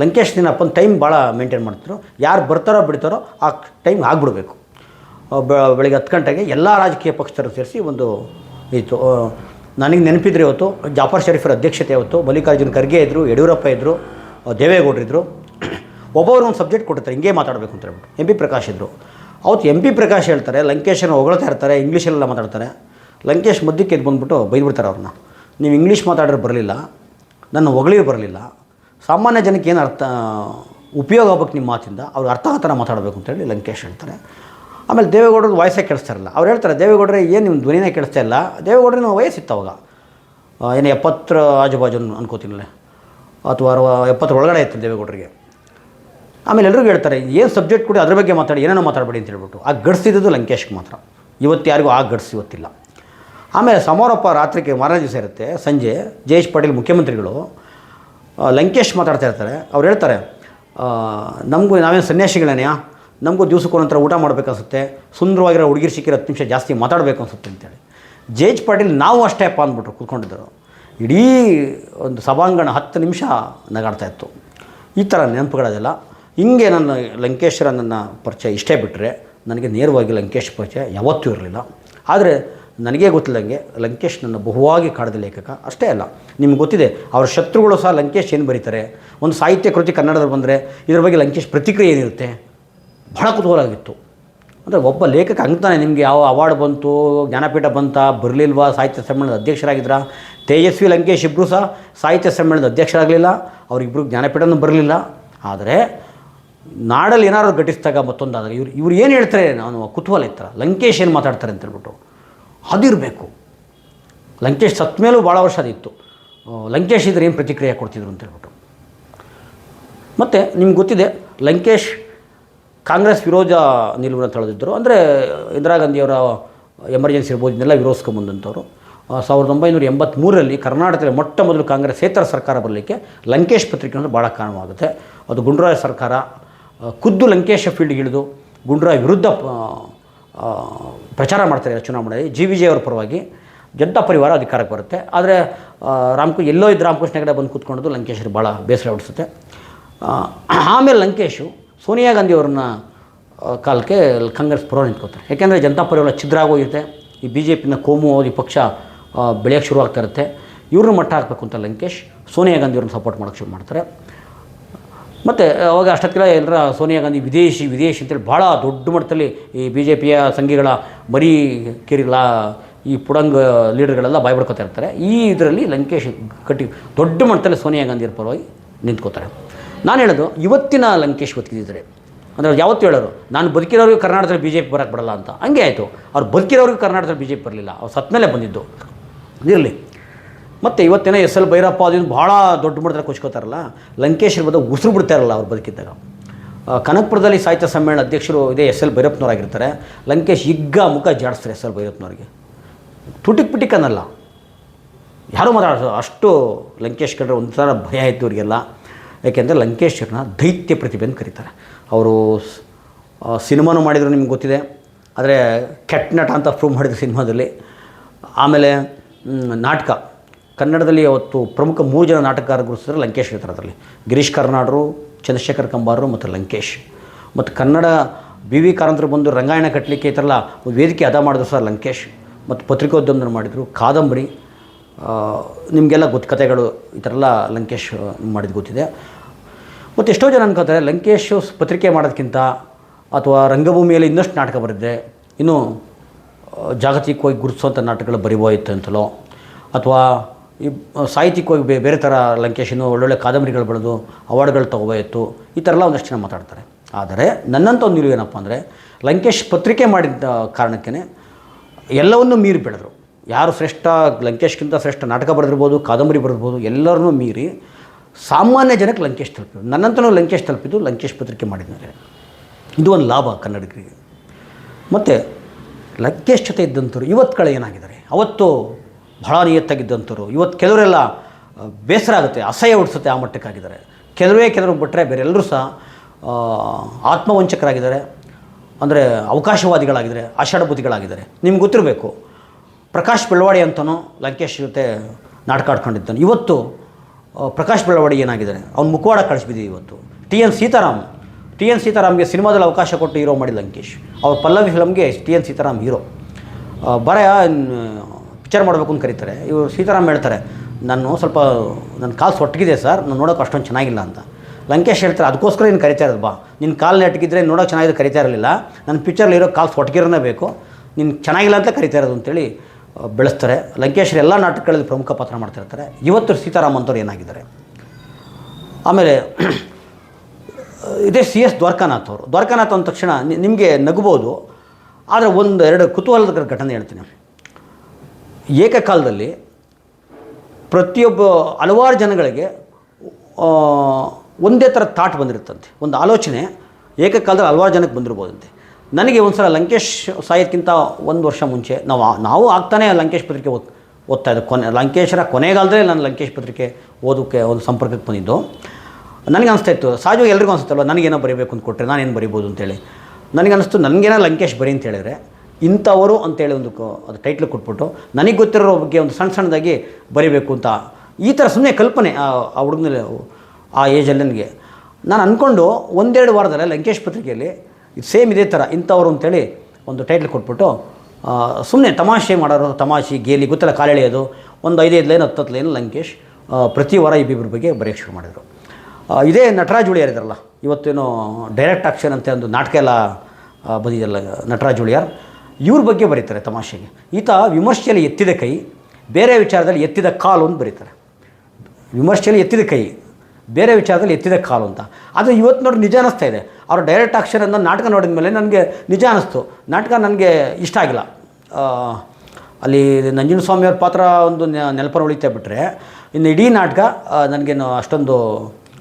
ಲಂಕೇಶ್ ದಿನಪ್ಪನ ಟೈಮ್ ಭಾಳ ಮೇಂಟೈನ್ ಮಾಡ್ತಿದ್ರು. ಯಾರು ಬರ್ತಾರೋ ಬಿಡ್ತಾರೋ ಆ ಟೈಮ್ ಆಗಿಬಿಡ್ಬೇಕು. ಬೆಳಗ್ಗೆ ಹತ್ತು ಗಂಟೆಗೆ ಎಲ್ಲ ರಾಜಕೀಯ ಪಕ್ಷದರು ಸೇರಿಸಿ ಒಂದು ಇತ್ತು. ನನಗೆ ನೆನಪಿದ್ರೆ ಇವತ್ತು ಜಾಫರ್ ಶರೀಫರ ಅಧ್ಯಕ್ಷತೆ ಇವತ್ತು, ಮಲ್ಲಿಕಾರ್ಜುನ್ ಖರ್ಗೆ ಇದ್ದರು ಯಡಿಯೂರಪ್ಪ ಇದ್ದರು ದೇವೇಗೌಡರಿದ್ದರು ಒಬ್ಬೊಬ್ಬರು ಒಂದು ಸಬ್ಜೆಕ್ಟ್ ಕೊಟ್ಟಿರ್ತಾರೆ, ಹಿಂಗೆ ಮಾತಾಡಬೇಕು ಅಂತ ಹೇಳ್ಬಿಟ್ಟು. ಎಂ ಪಿ ಪ್ರಕಾಶ್ ಇದ್ದರು ಅವತ್ತು ಎಂ ಪಿ ಪ್ರಕಾಶ್ ಹೇಳ್ತಾರೆ ಲಂಕೇಶನ್ನು ಹೊಗಳ್ತಾ ಇರ್ತಾರೆ ಇಂಗ್ಲೀಷಲ್ಲೆಲ್ಲ ಮಾತಾಡ್ತಾರೆ. ಲಂಕೇಶ್ ಮಧ್ಯಕ್ಕೆ ಎದ್ದು ಬಂದುಬಿಟ್ಟು ಬೈದ್ಬಿಡ್ತಾರೆ ಅವ್ರನ್ನ. ನೀವು ಇಂಗ್ಲೀಷ್ ಮಾತಾಡೋರು ಬರಲಿಲ್ಲ ನನ್ನ ಹೊಗಳಿರು ಬರಲಿಲ್ಲ. ಸಾಮಾನ್ಯ ಜನಕ್ಕೆ ಏನು ಅರ್ಥ ಉಪಯೋಗ ಆಗ್ಬೇಕು ನಿಮ್ಮ ಮಾತಿಂದ ಅವ್ರು ಅರ್ಥ ಆತನ ಮಾತಾಡಬೇಕು ಅಂತೇಳಿ ಲಂಕೇಶ್ ಹೇಳ್ತಾರೆ. ಆಮೇಲೆ ದೇವೇಗೌಡರು ವಾಯ್ಸೇ ಕೇಳಿಸ್ತಾ ಇರಲ್ಲ ಅವ್ರು ಹೇಳ್ತಾರೆ ದೇವೇಗೌಡರೇ ಏನು ನಿಮ್ಮ ಧ್ವನಿನೇ ಕೇಳಿಸ್ತಾ ಇಲ್ಲ? ದೇವೇಗೌಡರಿನ ವಯಸ್ಸಿತ್ತು ಅವಾಗ. ಆ, ಏನು ಎಪ್ಪತ್ತರ ಆಜುಬಾಜು ಅನ್ಕೋತೀನಲ್ಲೇ ಅಥವಾ ಎಪ್ಪತ್ತರ ಒಳಗಡೆ ಇತ್ತು ದೇವೇಗೌಡರಿಗೆ. ಆಮೇಲೆ ಎಲ್ಲರಿಗೂ ಹೇಳ್ತಾರೆ, ಏನು ಸಬ್ಜೆಕ್ಟ್ ಕೊಡಿ, ಅದ್ರ ಬಗ್ಗೆ ಮಾತಾಡಿ, ಏನೇನೋ ಮಾತಾಡಬೇಡಿ ಅಂತ ಹೇಳ್ಬಿಟ್ಟು. ಆ ಗಡ್ಸಿದ್ದು ಲಂಕೇಶ್ಗೆ ಮಾತ್ರ. ಇವತ್ತು ಯಾರಿಗೂ ಆ ಗಡ್ಸ್ ಇವತ್ತಿಲ್ಲ. ಆಮೇಲೆ ಸಮಾರೋಪ ರಾತ್ರಿಗೆ ಮಾರನೇ ದಿವಸ ಇರುತ್ತೆ, ಸಂಜೆ, ಜಯೇಶ್ ಪಾಟೀಲ್ ಮುಖ್ಯಮಂತ್ರಿಗಳು ಲಂಕೇಶ್ ಮಾತಾಡ್ತಾ ಇರ್ತಾರೆ. ಅವ್ರು ಹೇಳ್ತಾರೆ ನಮಗೂ ನಾವೇನು ಸನ್ಯಾಸಿಗಳೇನೆಯಾ ನಮಗೂ ದಿವ್ಸಕ್ಕೆ ಒಂದೊಂಥರ ಊಟ ಮಾಡಬೇಕನ್ಸುತ್ತೆ ಸುಂದರವಾಗಿರೋ ಹುಡುಗಿರು ಸಿಕ್ಕಿರೋ ಹತ್ತು ನಿಮಿಷ ಜಾಸ್ತಿ ಮಾತಾಡಬೇಕು ಅನಿಸುತ್ತೆ ಅಂತೇಳಿ. ಜಯೇಶ್ ಪಾಟೀಲ್ ನಾವು ಅಷ್ಟೇ ಅಪ್ಪ ಅಂದ್ಬಿಟ್ರು ಕೂತ್ಕೊಂಡಿದ್ದರು ಇಡೀ ಒಂದು ಸಭಾಂಗಣ ಹತ್ತು ನಿಮಿಷ ನಗಾಡ್ತಾ ಇತ್ತು. ಈ ಥರ ನೆನಪುಗಳದೆಲ್ಲ. ಹಿಂಗೆ ನನ್ನ ಲಂಕೇಶ್ವರ ನನ್ನ ಪರಿಚಯ ಇಷ್ಟೇ ಬಿಟ್ಟರೆ ನನಗೆ ನೇರವಾಗಿ ಲಂಕೇಶ್ ಪರಿಚಯ ಯಾವತ್ತೂ ಇರಲಿಲ್ಲ. ಆದರೆ ನನಗೆ ಗೊತ್ತಿಲ್ಲಂಗೆ ಲಂಕೇಶ್ ನನ್ನ ಬಹುವಾಗಿ ಕಾಡದ ಲೇಖಕ. ಅಷ್ಟೇ ಅಲ್ಲ, ನಿಮ್ಗೆ ಗೊತ್ತಿದೆ, ಅವರ ಶತ್ರುಗಳು ಸಹ ಲಂಕೇಶ್ ಏನು ಬರೀತಾರೆ? ಒಂದು ಸಾಹಿತ್ಯ ಕೃತಿ ಕನ್ನಡದಲ್ಲಿ ಬಂದರೆ ಇದ್ರ ಬಗ್ಗೆ ಲಂಕೇಶ್ ಪ್ರತಿಕ್ರಿಯೆ ಏನಿರುತ್ತೆ? ಬಹಳ ಕುತೂಹಲ ಆಗಿತ್ತು ಅಂದರೆ ಒಬ್ಬ ಲೇಖಕ ಅಂತಾನೆ ನಿಮಗೆ ಯಾವ ಅವಾರ್ಡ್ ಬಂತು, ಜ್ಞಾನಪೀಠ ಬಂತ, ಬರಲಿಲ್ವಾ, ಸಾಹಿತ್ಯ ಸಮ್ಮೇಳನದ ಅಧ್ಯಕ್ಷರಾಗಿದ್ರ? ತೇಜಸ್ವಿ ಲಂಕೇಶ್ ಇಬ್ಬರು ಸಹ ಸಾಹಿತ್ಯ ಸಮ್ಮೇಳನದ ಅಧ್ಯಕ್ಷರಾಗಲಿಲ್ಲ ಅವರಿಬ್ಬರು ಜ್ಞಾನಪೀಠನೂ ಬರಲಿಲ್ಲ. ಆದರೆ ನಾಡಲ್ಲಿ ಏನಾದ್ರು ಘಟಿಸಿದಾಗ ಮತ್ತೊಂದಾದರೆ, ಇವ್ರು ಇವ್ರು ಏನು ಹೇಳ್ತಾರೆ, ನಾನು ಕುತೂಹಲ ಇತ್ತರ ಲಂಕೇಶ್ ಏನು ಮಾತಾಡ್ತಾರೆ ಅಂತ ಹೇಳ್ಬಿಟ್ಟು ಅದಿರಬೇಕು ಲಂಕೇಶ್ ಸತ್ತ ಮೇಲೂ ಭಾಳ ವರ್ಷ ಅದಿತ್ತು ಲಂಕೇಶ್ ಇದ್ರೆ ಏನು ಪ್ರತಿಕ್ರಿಯೆ ಕೊಡ್ತಿದ್ರು ಅಂತ ಹೇಳ್ಬಿಟ್ಟು. ಮತ್ತು ನಿಮ್ಗೆ ಗೊತ್ತಿದೆ, ಲಂಕೇಶ್ ಕಾಂಗ್ರೆಸ್ ವಿರೋಧ ನಿಲುವನ್ನು ತಳೆದಿದ್ದರು ಅಂದರೆ ಇಂದಿರಾ ಗಾಂಧಿಯವರ ಎಮರ್ಜೆನ್ಸಿ ಇರ್ಬೋದು ಇದನ್ನೆಲ್ಲ ವಿರೋಧಿಸ್ಕೊಂಬಂದಂಥವ್ರು ಸಾವಿರದ ಒಂಬೈನೂರ ಎಂಬತ್ತ್ಮೂರರಲ್ಲಿ ಕರ್ನಾಟಕದಲ್ಲಿ ಮೊಟ್ಟ ಮೊದಲು ಕಾಂಗ್ರೆಸ್ ಏತರ ಸರ್ಕಾರ ಬರಲಿಕ್ಕೆ ಲಂಕೇಶ್ ಪತ್ರಿಕೆ ಅಂದರೆ ಭಾಳ ಕಾರಣವಾಗುತ್ತೆ. ಅದು ಗುಂಡ್ರಾಯ ಸರ್ಕಾರ ಖುದ್ದು ಲಂಕೇಶ ಫೀಲ್ಡ್ಗೆ ಇಳಿದು ಗುಂಡ್ರಾಯ್ ವಿರುದ್ಧ ಪ್ರಚಾರ ಮಾಡ್ತಾರೆ ಚುನಾವಣೆಯಲ್ಲಿ ಜಿ ವಿ ಜಿ ಅವರ ಪರವಾಗಿ ಜನತಾ ಪರಿವಾರ ಅಧಿಕಾರಕ್ಕೆ ಬರುತ್ತೆ. ಆದರೆ ರಾಮಕೃಷ್ಣ ಎಲ್ಲೋ ಇದ್ದ ರಾಮಕೃಷ್ಣ ಹೆಗಡೆ ಬಂದು ಕೂತ್ಕೊಂಡದ್ದು ಲಂಕೇಶ್ರಿಗೆ ಭಾಳ ಬೇಸರ ಹೊಡಿಸುತ್ತೆ ಆಮೇಲೆ ಲಂಕೇಶು ಸೋನಿಯಾ ಗಾಂಧಿ ಅವ್ರನ್ನ ಕಾಲಕ್ಕೆ ಕಾಂಗ್ರೆಸ್ ಪರ ನಿಂತ್ಕೋತಾರೆ. ಯಾಕೆಂದರೆ ಜನತಾ ಪರಿವಾರ ಛಿದ್ರ ಆಗೋಗಿರುತ್ತೆ. ಈ ಬಿ ಜೆ ಪಿನ ಕೋಮುವಾದಿ ಪಕ್ಷ ಬೆಳೆಯೋಕ್ಕೆ ಶುರು ಆಗ್ತಾ ಇರುತ್ತೆ. ಇವ್ರನ್ನ ಮಟ್ಟ ಹಾಕಬೇಕು ಅಂತ ಲಂಕೇಶ್ ಸೋನಿಯಾ ಗಾಂಧಿ ಅವ್ರನ್ನ ಸಪೋರ್ಟ್ ಮಾಡೋಕ್ಕೆ ಶುರು ಮಾಡ್ತಾರೆ. ಮತ್ತು ಅವಾಗ ಅಷ್ಟೊತ್ತಿಗೆ ಎಲ್ಲರ ಸೋನಿಯಾ ಗಾಂಧಿ ವಿದೇಶಿ ವಿದೇಶಿ ಅಂತೇಳಿ ಭಾಳ ದೊಡ್ಡ ಮಟ್ಟದಲ್ಲಿ ಈ ಬಿ ಜೆ ಪಿಯ ಸಂಘಿಗಳ ಮರಿ ಕೇರಿಗಳ, ಈ ಪುಡಂಗ್ ಲೀಡರ್ಗಳೆಲ್ಲ ಬಾಯ್ಬಿಡ್ಕೊತಾ ಇರ್ತಾರೆ. ಈ ಇದರಲ್ಲಿ ಲಂಕೇಶ್ ಕಟ್ಟಿ ದೊಡ್ಡ ಮಟ್ಟದಲ್ಲಿ ಸೋನಿಯಾ ಗಾಂಧಿಯರ ಪರವಾಗಿ ನಿಂತ್ಕೋತಾರೆ. ನಾನು ಹೇಳೋದು, ಇವತ್ತಿನ ಲಂಕೇಶ್ ಬದುಕಿದ್ದಿದ್ದರೆ ಅಂದರೆ ಯಾವತ್ತೂ ಹೇಳೋರು, ನಾನು ಬದುಕಿರೋರಿಗೆ ಕರ್ನಾಟಕದಲ್ಲಿ ಬಿ ಜೆ ಪಿ ಬರೋಕ್ಕೆ ಬರಲ್ಲ ಅಂತ. ಹಂಗೆ ಆಯಿತು. ಅವ್ರು ಬದುಕಿರೋರಿಗೆ ಕರ್ನಾಟಕದಲ್ಲಿ ಬಿ ಜೆ ಪಿ ಬರಲಿಲ್ಲ. ಅವ್ರು ಸತ್ತಮೇಲೆ ಬಂದಿದ್ದು. ಇರಲಿ. ಮತ್ತು ಇವತ್ತಿನ ಎಸ್ ಎಲ್ ಭೈರಪ್ಪ ಅದನ್ನು ಭಾಳ ದೊಡ್ಡ ಮಟ್ಟದಲ್ಲಿ ಕೊಚ್ಕೋತಾರಲ್ಲ ಲಂಕೇಶ್ ಬದ ಉಸಿರು ಬಿಡ್ತಾರಲ್ಲ ಅವ್ರು ಬದುಕಿದ್ದಾಗ. ಕನಕಪುರದಲ್ಲಿ ಸಾಹಿತ್ಯ ಸಮ್ಮೇಳನ ಅಧ್ಯಕ್ಷರು ಇದೇ ಎಸ್ ಎಲ್ ಭೈರಪ್ಪನವರಾಗಿರ್ತಾರೆ. ಲಂಕೇಶ್ ಹಿಗ್ಗ ಮುಖ ಜಾಡಿಸ್ತಾರೆ ಎಸ್ ಎಲ್ ಭೈರಪ್ಪನವ್ರಿಗೆ. ತುಟಿಕ್ ಪಿಟಿಕ್ ಅನ್ನಲ್ಲ ಯಾರೂ ಮಾತಾಡೋದು ಅಷ್ಟು ಲಂಕೇಶ್ ಕಂಡ್ರೆ ಒಂಥರ ಭಯ ಆಯಿತು ಇವರಿಗೆಲ್ಲ. ಯಾಕೆಂದರೆ ಲಂಕೇಶ್ವರನ ದೈತ್ಯ ಪ್ರತಿಭೆ ಅಂತ ಕರೀತಾರೆ. ಅವರು ಸಿನಿಮಾನೂ ಮಾಡಿದ್ರು ನಿಮ್ಗೆ ಗೊತ್ತಿದೆ. ಆದರೆ ಕೆಟ್ಟ ನಟ ಅಂತ ಪ್ರೂವ್ ಮಾಡಿದ್ರು ಸಿನಿಮಾದಲ್ಲಿ. ಆಮೇಲೆ ನಾಟಕ. ಕನ್ನಡದಲ್ಲಿ ಅವತ್ತು ಪ್ರಮುಖ ಮೂರು ಜನ ನಾಟಕಕಾರ ಗುರುತಿಸಿದ್ರೆ ಲಂಕೇಶ್ ಇರ್ತಾರೆ ಅದರಲ್ಲಿ ಗಿರೀಶ್ ಕರ್ನಾಡರು, ಚಂದ್ರಶೇಖರ್ ಕಂಬಾರರು ಮತ್ತು ಲಂಕೇಶ್. ಮತ್ತು ಕನ್ನಡ ಬಿ ವಿ ಕಾರಂತರು ಬಂದು ರಂಗಾಯಣ ಕಟ್ಟಲಿಕ್ಕೆ ಈ ಥರ ಎಲ್ಲ ವೇದಿಕೆ ಅದ ಮಾಡಿದ್ರು ಸರ್ ಲಂಕೇಶ್. ಮತ್ತು ಪತ್ರಿಕೋದ್ಯಮದನ್ನು ಮಾಡಿದರು, ಕಾದಂಬರಿ ನಿಮಗೆಲ್ಲ ಗೊತ್ತು ಕಥೆಗಳು ಈ ಥರ ಎಲ್ಲ ಲಂಕೇಶ್ ಮಾಡಿದ್ದು ಗೊತ್ತಿದೆ. ಮತ್ತು ಎಷ್ಟೋ ಜನ ಅನ್ಕೋತಾರೆ, ಲಂಕೇಶ್ ಪತ್ರಿಕೆ ಮಾಡೋದಕ್ಕಿಂತ ಅಥವಾ ರಂಗಭೂಮಿಯಲ್ಲಿ ಇನ್ನಷ್ಟು ನಾಟಕ ಬರೆದಿದೆ ಇನ್ನೂ ಜಾಗತಿಕವಾಗಿ ಗುರುತಿಸುವಂಥ ನಾಟಕಗಳು ಬರಿಬೋಯಿತ್ತು ಅಂತಲೋ ಅಥವಾ ಈ ಸಾಹಿತ್ಯಿಕವಾಗಿ ಬೇರೆ ಥರ ಲಂಕೇಶನು ಒಳ್ಳೊಳ್ಳೆ ಕಾದಂಬರಿಗಳು ಬೆಳೆದು ಅವಾರ್ಡ್ಗಳು ತೊಗೋಬೋಯಿತ್ತು ಈ ಥರ ಎಲ್ಲ ಒಂದಷ್ಟು ಜನ ಮಾತಾಡ್ತಾರೆ. ಆದರೆ ನನ್ನಂಥ ಒಂದು ನಿಲುವು ಏನಪ್ಪ ಅಂದರೆ, ಲಂಕೇಶ್ ಪತ್ರಿಕೆ ಮಾಡಿದ್ದ ಕಾರಣಕ್ಕೇ ಎಲ್ಲವನ್ನೂ ಮೀರಿ ಬೆಳೆದರು. ಯಾರು ಶ್ರೇಷ್ಠ, ಲಂಕೇಶ್ಗಿಂತ ಶ್ರೇಷ್ಠ ನಾಟಕ ಬರೆದಿರ್ಬೋದು, ಕಾದಂಬರಿ ಬರೆದಿರ್ಬೋದು, ಎಲ್ಲರನ್ನೂ ಮೀರಿ ಸಾಮಾನ್ಯ ಜನಕ್ಕೆ ಲಂಕೇಶ್ ತಲುಪಿದ್ರು. ನನ್ನಂತನೂ ಲಂಕೇಶ್ ತಲುಪಿದ್ದು ಲಂಕೇಶ್ ಪತ್ರಿಕೆ ಮಾಡಿದ್ಮೇಲೆ ಇದು ಒಂದು ಲಾಭ ಕನ್ನಡಿಗರಿಗೆ. ಮತ್ತು ಲಂಕೇಶ್ ಜೊತೆ ಇದ್ದಂಥವ್ರು ಇವತ್ತುಗಳು ಏನಾಗಿದ್ದಾರೆ? ಅವತ್ತು ಬಹಳ ನಿಯತ್ತಾಗಿದ್ದಂಥವ್ರು. ಇವತ್ತು ಕೆಲವರೆಲ್ಲ ಬೇಸರ ಆಗುತ್ತೆ, ಅಸಹ್ಯ ಹುಟ್ಟಿಸುತ್ತೆ ಆ ಮಟ್ಟಕ್ಕಾಗಿದ್ದಾರೆ. ಕೆಲವೇ ಕೆಲವರು ಬಿಟ್ಟರೆ ಬೇರೆ ಎಲ್ಲರೂ ಸಹ ಆತ್ಮವಂಚಕರಾಗಿದ್ದಾರೆ. ಅಂದರೆ ಅವಕಾಶವಾದಿಗಳಾಗಿದ್ದಾರೆ, ಆಷಾಢಭೂತಿಗಳಾಗಿದ್ದಾರೆ. ನಿಮ್ಗೆ ಗೊತ್ತಿರಬೇಕು, ಪ್ರಕಾಶ್ ಬೆಳವಾಡಿ ಅಂತಾನು ಲಂಕೇಶ್ ಜೊತೆ ನಾಟಕ ಆಡ್ಕೊಂಡಿದ್ದಾನೆ. ಇವತ್ತು ಪ್ರಕಾಶ್ ಬೆಳವಾಡಿ ಏನಾಗಿದ್ದಾರೆ? ಅವ್ನು ಮುಖವಾಡ ಕಳಿಸ್ಬಿದ್ದೀವಿ ಇವತ್ತು. T N Seetharam, T N ಸೀತಾರಾಮ್ಗೆ ಸಿನಿಮಾದಲ್ಲಿ ಅವಕಾಶ ಕೊಟ್ಟು ಹೀರೋ ಮಾಡಿ ಲಂಕೇಶ್. ಅವ್ರ ಪಲ್ಲವಿ ಫಿಲಮ್ಗೆ ಟಿ ಎನ್ ಸೀತಾರಾಮ್ ಹೀರೋ. ಬರ ಪಿಕ್ಚರ್ ಮಾಡಬೇಕು ಅಂತ ಕರೀತಾರೆ. ಇವರು ಸೀತಾರಾಮ್ ಹೇಳ್ತಾರೆ, ನಾನು ಸ್ವಲ್ಪ, ನನ್ನ ಕಾಲು ಸೊಟ್ಟಗಿದೆ ಸರ್, ನಾನು ನೋಡೋಕೆ ಅಷ್ಟೊಂದು ಚೆನ್ನಾಗಿಲ್ಲ ಅಂತ. ಲಂಕೇಶ್ ಹೇಳ್ತಾರೆ, ಅದಕ್ಕೋಸ್ಕರ ನೀನು ಕರಿತಾ ಬಾ. ನಿನ್ನ ಕಾಲು ನೆಟ್ಟಗಿದ್ರೆ ನೋಡೋಕೆ ಚೆನ್ನಾಗಿದೆ ಕರಿತಾ ಇರಲಿಲ್ಲ. ನನ್ನ ಪಿಕ್ಚರ್ಲಿ ಇರೋ ಕಾಲು ಸೊಟ್ಟಗಿರೋನೇ ಬೇಕು. ನೀನು ಚೆನ್ನಾಗಿಲ್ಲ ಅಂತ ಕರಿತಾ ಇರೋದು ಅಂತೇಳಿ ಬೆಳೆಸ್ತಾರೆ. ಲಂಕೇಶ್ರ ಎಲ್ಲ ನಾಟಕಗಳಲ್ಲಿ ಪ್ರಮುಖ ಪಾತ್ರ ಮಾಡ್ತಿರ್ತಾರೆ ಇವತ್ತು ಸೀತಾರಾಮ್ ಅಂತವ್ರು ಏನಾಗಿದ್ದಾರೆ? ಆಮೇಲೆ, ಇದೇ ಸಿ ಎಸ್ ದ್ವಾರಕಾನಾಥ್ ಅವರು. ದ್ವಾರಕಾನಾಥ್ ಅಂದ ತಕ್ಷಣ ನಿಮಗೆ ನಗಬೋದು. ಆದರೆ ಒಂದು, ಎರಡು ಕುತೂಹಲದ ಘಟನೆ ಹೇಳ್ತೀನಿ. ಏಕಕಾಲದಲ್ಲಿ ಪ್ರತಿಯೊಬ್ಬ ಹಲವಾರು ಜನಗಳಿಗೆ ಒಂದೇ ಥರ ಥಾಟ್ ಬಂದಿರುತ್ತಂತೆ. ಒಂದು ಆಲೋಚನೆ ಏಕಕಾಲದಲ್ಲಿ ಹಲವಾರು ಜನಕ್ಕೆ ಬಂದಿರ್ಬೋದಂತೆ. ನನಗೆ ಒಂದು ಸಲ ಲಂಕೇಶ್ ಸಾಯೋಕ್ಕಿಂತ ಒಂದು ವರ್ಷ ಮುಂಚೆ, ನಾವು ನಾವು ಆಗ್ತಾನೆ ಲಂಕೇಶ್ ಪತ್ರಿಕೆ ಓದ್, ಓದ್ತಾ ಇದ್ದೆ. ಕೊನೆ, ಲಂಕೇಶರ ಕೊನೆಗಾಲದಲ್ಲೇ ನಾನು ಲಂಕೇಶ್ ಪತ್ರಿಕೆ ಓದೋಕ್ಕೆ ಒಂದು ಸಂಪರ್ಕಕ್ಕೆ ಬಂದಿದ್ದು. ನನಗೆ ಅನಿಸ್ತಾ ಇತ್ತು ಸಹಜವಾಗಿ ಎಲ್ರಿಗೂ ಅನಿಸುತ್ತಲ್ವ, ನನಗೇನೋ ಬರೀಬೇಕು ಅಂತ ಕೊಟ್ಟರೆ ನಾನೇನು ಬರಿಬೋದು ಅಂತೇಳಿ. ನನಗೆ ಅನಿಸ್ತು, ನನಗೇನೋ ಲಂಕೇಶ್ ಬರಿ ಅಂತ ಹೇಳಿದ್ರೆ ಇಂಥವರು ಅಂತೇಳಿ ಒಂದು ಅದು ಟೈಟ್ಲ್ ಕೊಟ್ಬಿಟ್ಟು, ನನಗೆ ಗೊತ್ತಿರೋ ಬಗ್ಗೆ ಒಂದು ಸಣ್ಣ ಸಣ್ಣದಾಗಿ ಬರಿಬೇಕು ಅಂತ. ಈ ಥರ ಸುಮ್ಮನೆ ಕಲ್ಪನೆ ಆ ಹುಡುಗನಲ್ಲಿ ಆ ಏಜಲ್ಲಿ ನನಗೆ. ನಾನು ಅಂದ್ಕೊಂಡು ಒಂದೆರಡು ವಾರದಲ್ಲಿ ಲಂಕೇಶ್ ಪತ್ರಿಕೆಯಲ್ಲಿ ಸೇಮ್ ಇದೇ ಥರ ಇಂಥವರು ಅಂತೇಳಿ ಒಂದು ಟೈಟ್ಲ್ ಕೊಟ್ಬಿಟ್ಟು ಸುಮ್ಮನೆ ತಮಾಷೆ ಮಾಡೋರು, ತಮಾಷೆ, ಗೇಲಿ, ಗೊತ್ತಿಲ್ಲ ಕಾಲು ಎಳೆಯೋದು ಒಂದು ಐದೈದು ಲೈನ್, ಹತ್ತು ಹತ್ತು ಲೈನ್ ಲಂಕೇಶ್ ಪ್ರತಿ ವಾರ ಇಬ್ಬಿಬ್ಬರ ಬಗ್ಗೆ ಬರೆಯೋಕ್ಕೆ ಶುರು ಮಾಡಿದರು. ಇದೇ ನಟರಾಜ್ ಉಳಿಯಾರ್ ಇದ್ದಾರಲ್ಲ ಇವತ್ತೇನು ಡೈರೆಕ್ಟ್ ಆಕ್ಷನ್ ಅಂತ ಒಂದು ನಾಟಕ ಎಲ್ಲ ಬಂದಿದೆಯಲ್ಲ ನಟರಾಜ್ ಉಳಿಯಾರ್. ಇವ್ರ ಬಗ್ಗೆ ಬರೀತಾರೆ ತಮಾಷೆಗೆ. ಈತ ವಿಮರ್ಶೆಯಲ್ಲಿ ಎತ್ತಿದ ಕೈ, ಬೇರೆ ವಿಚಾರದಲ್ಲಿ ಎತ್ತಿದ ಕಾಲು ಅಂತ ಬರೀತಾರೆ. ವಿಮರ್ಶೆಯಲ್ಲಿ ಎತ್ತಿದ ಕೈ, ಬೇರೆ ವಿಚಾರದಲ್ಲಿ ಎತ್ತಿದ ಕಾಲು ಅಂತ. ಅದು ಇವತ್ತು ನೋಡಿ ನಿಜ ಅನ್ನಿಸ್ತಾ ಇದೆ. ಅವ್ರ ಡೈರೆಕ್ಟ್ ಆಕ್ಷನ್ ಅನ್ನೋ ನಾಟಕ ನೋಡಿದ ಮೇಲೆ ನನಗೆ ನಿಜ ಅನ್ನಿಸ್ತು ನಾಟಕ ನನಗೆ ಇಷ್ಟ ಆಗಿಲ್ಲ. ಅಲ್ಲಿ ನಂಜನ ಸ್ವಾಮಿಯವ್ರ ಪಾತ್ರ ಒಂದು ನೆ- ನೆನಪನ್ನು ಉಳಿತಾ ಬಿಟ್ಟರೆ ಇನ್ನು ಇಡೀ ನಾಟಕ ನನಗೇನು ಅಷ್ಟೊಂದು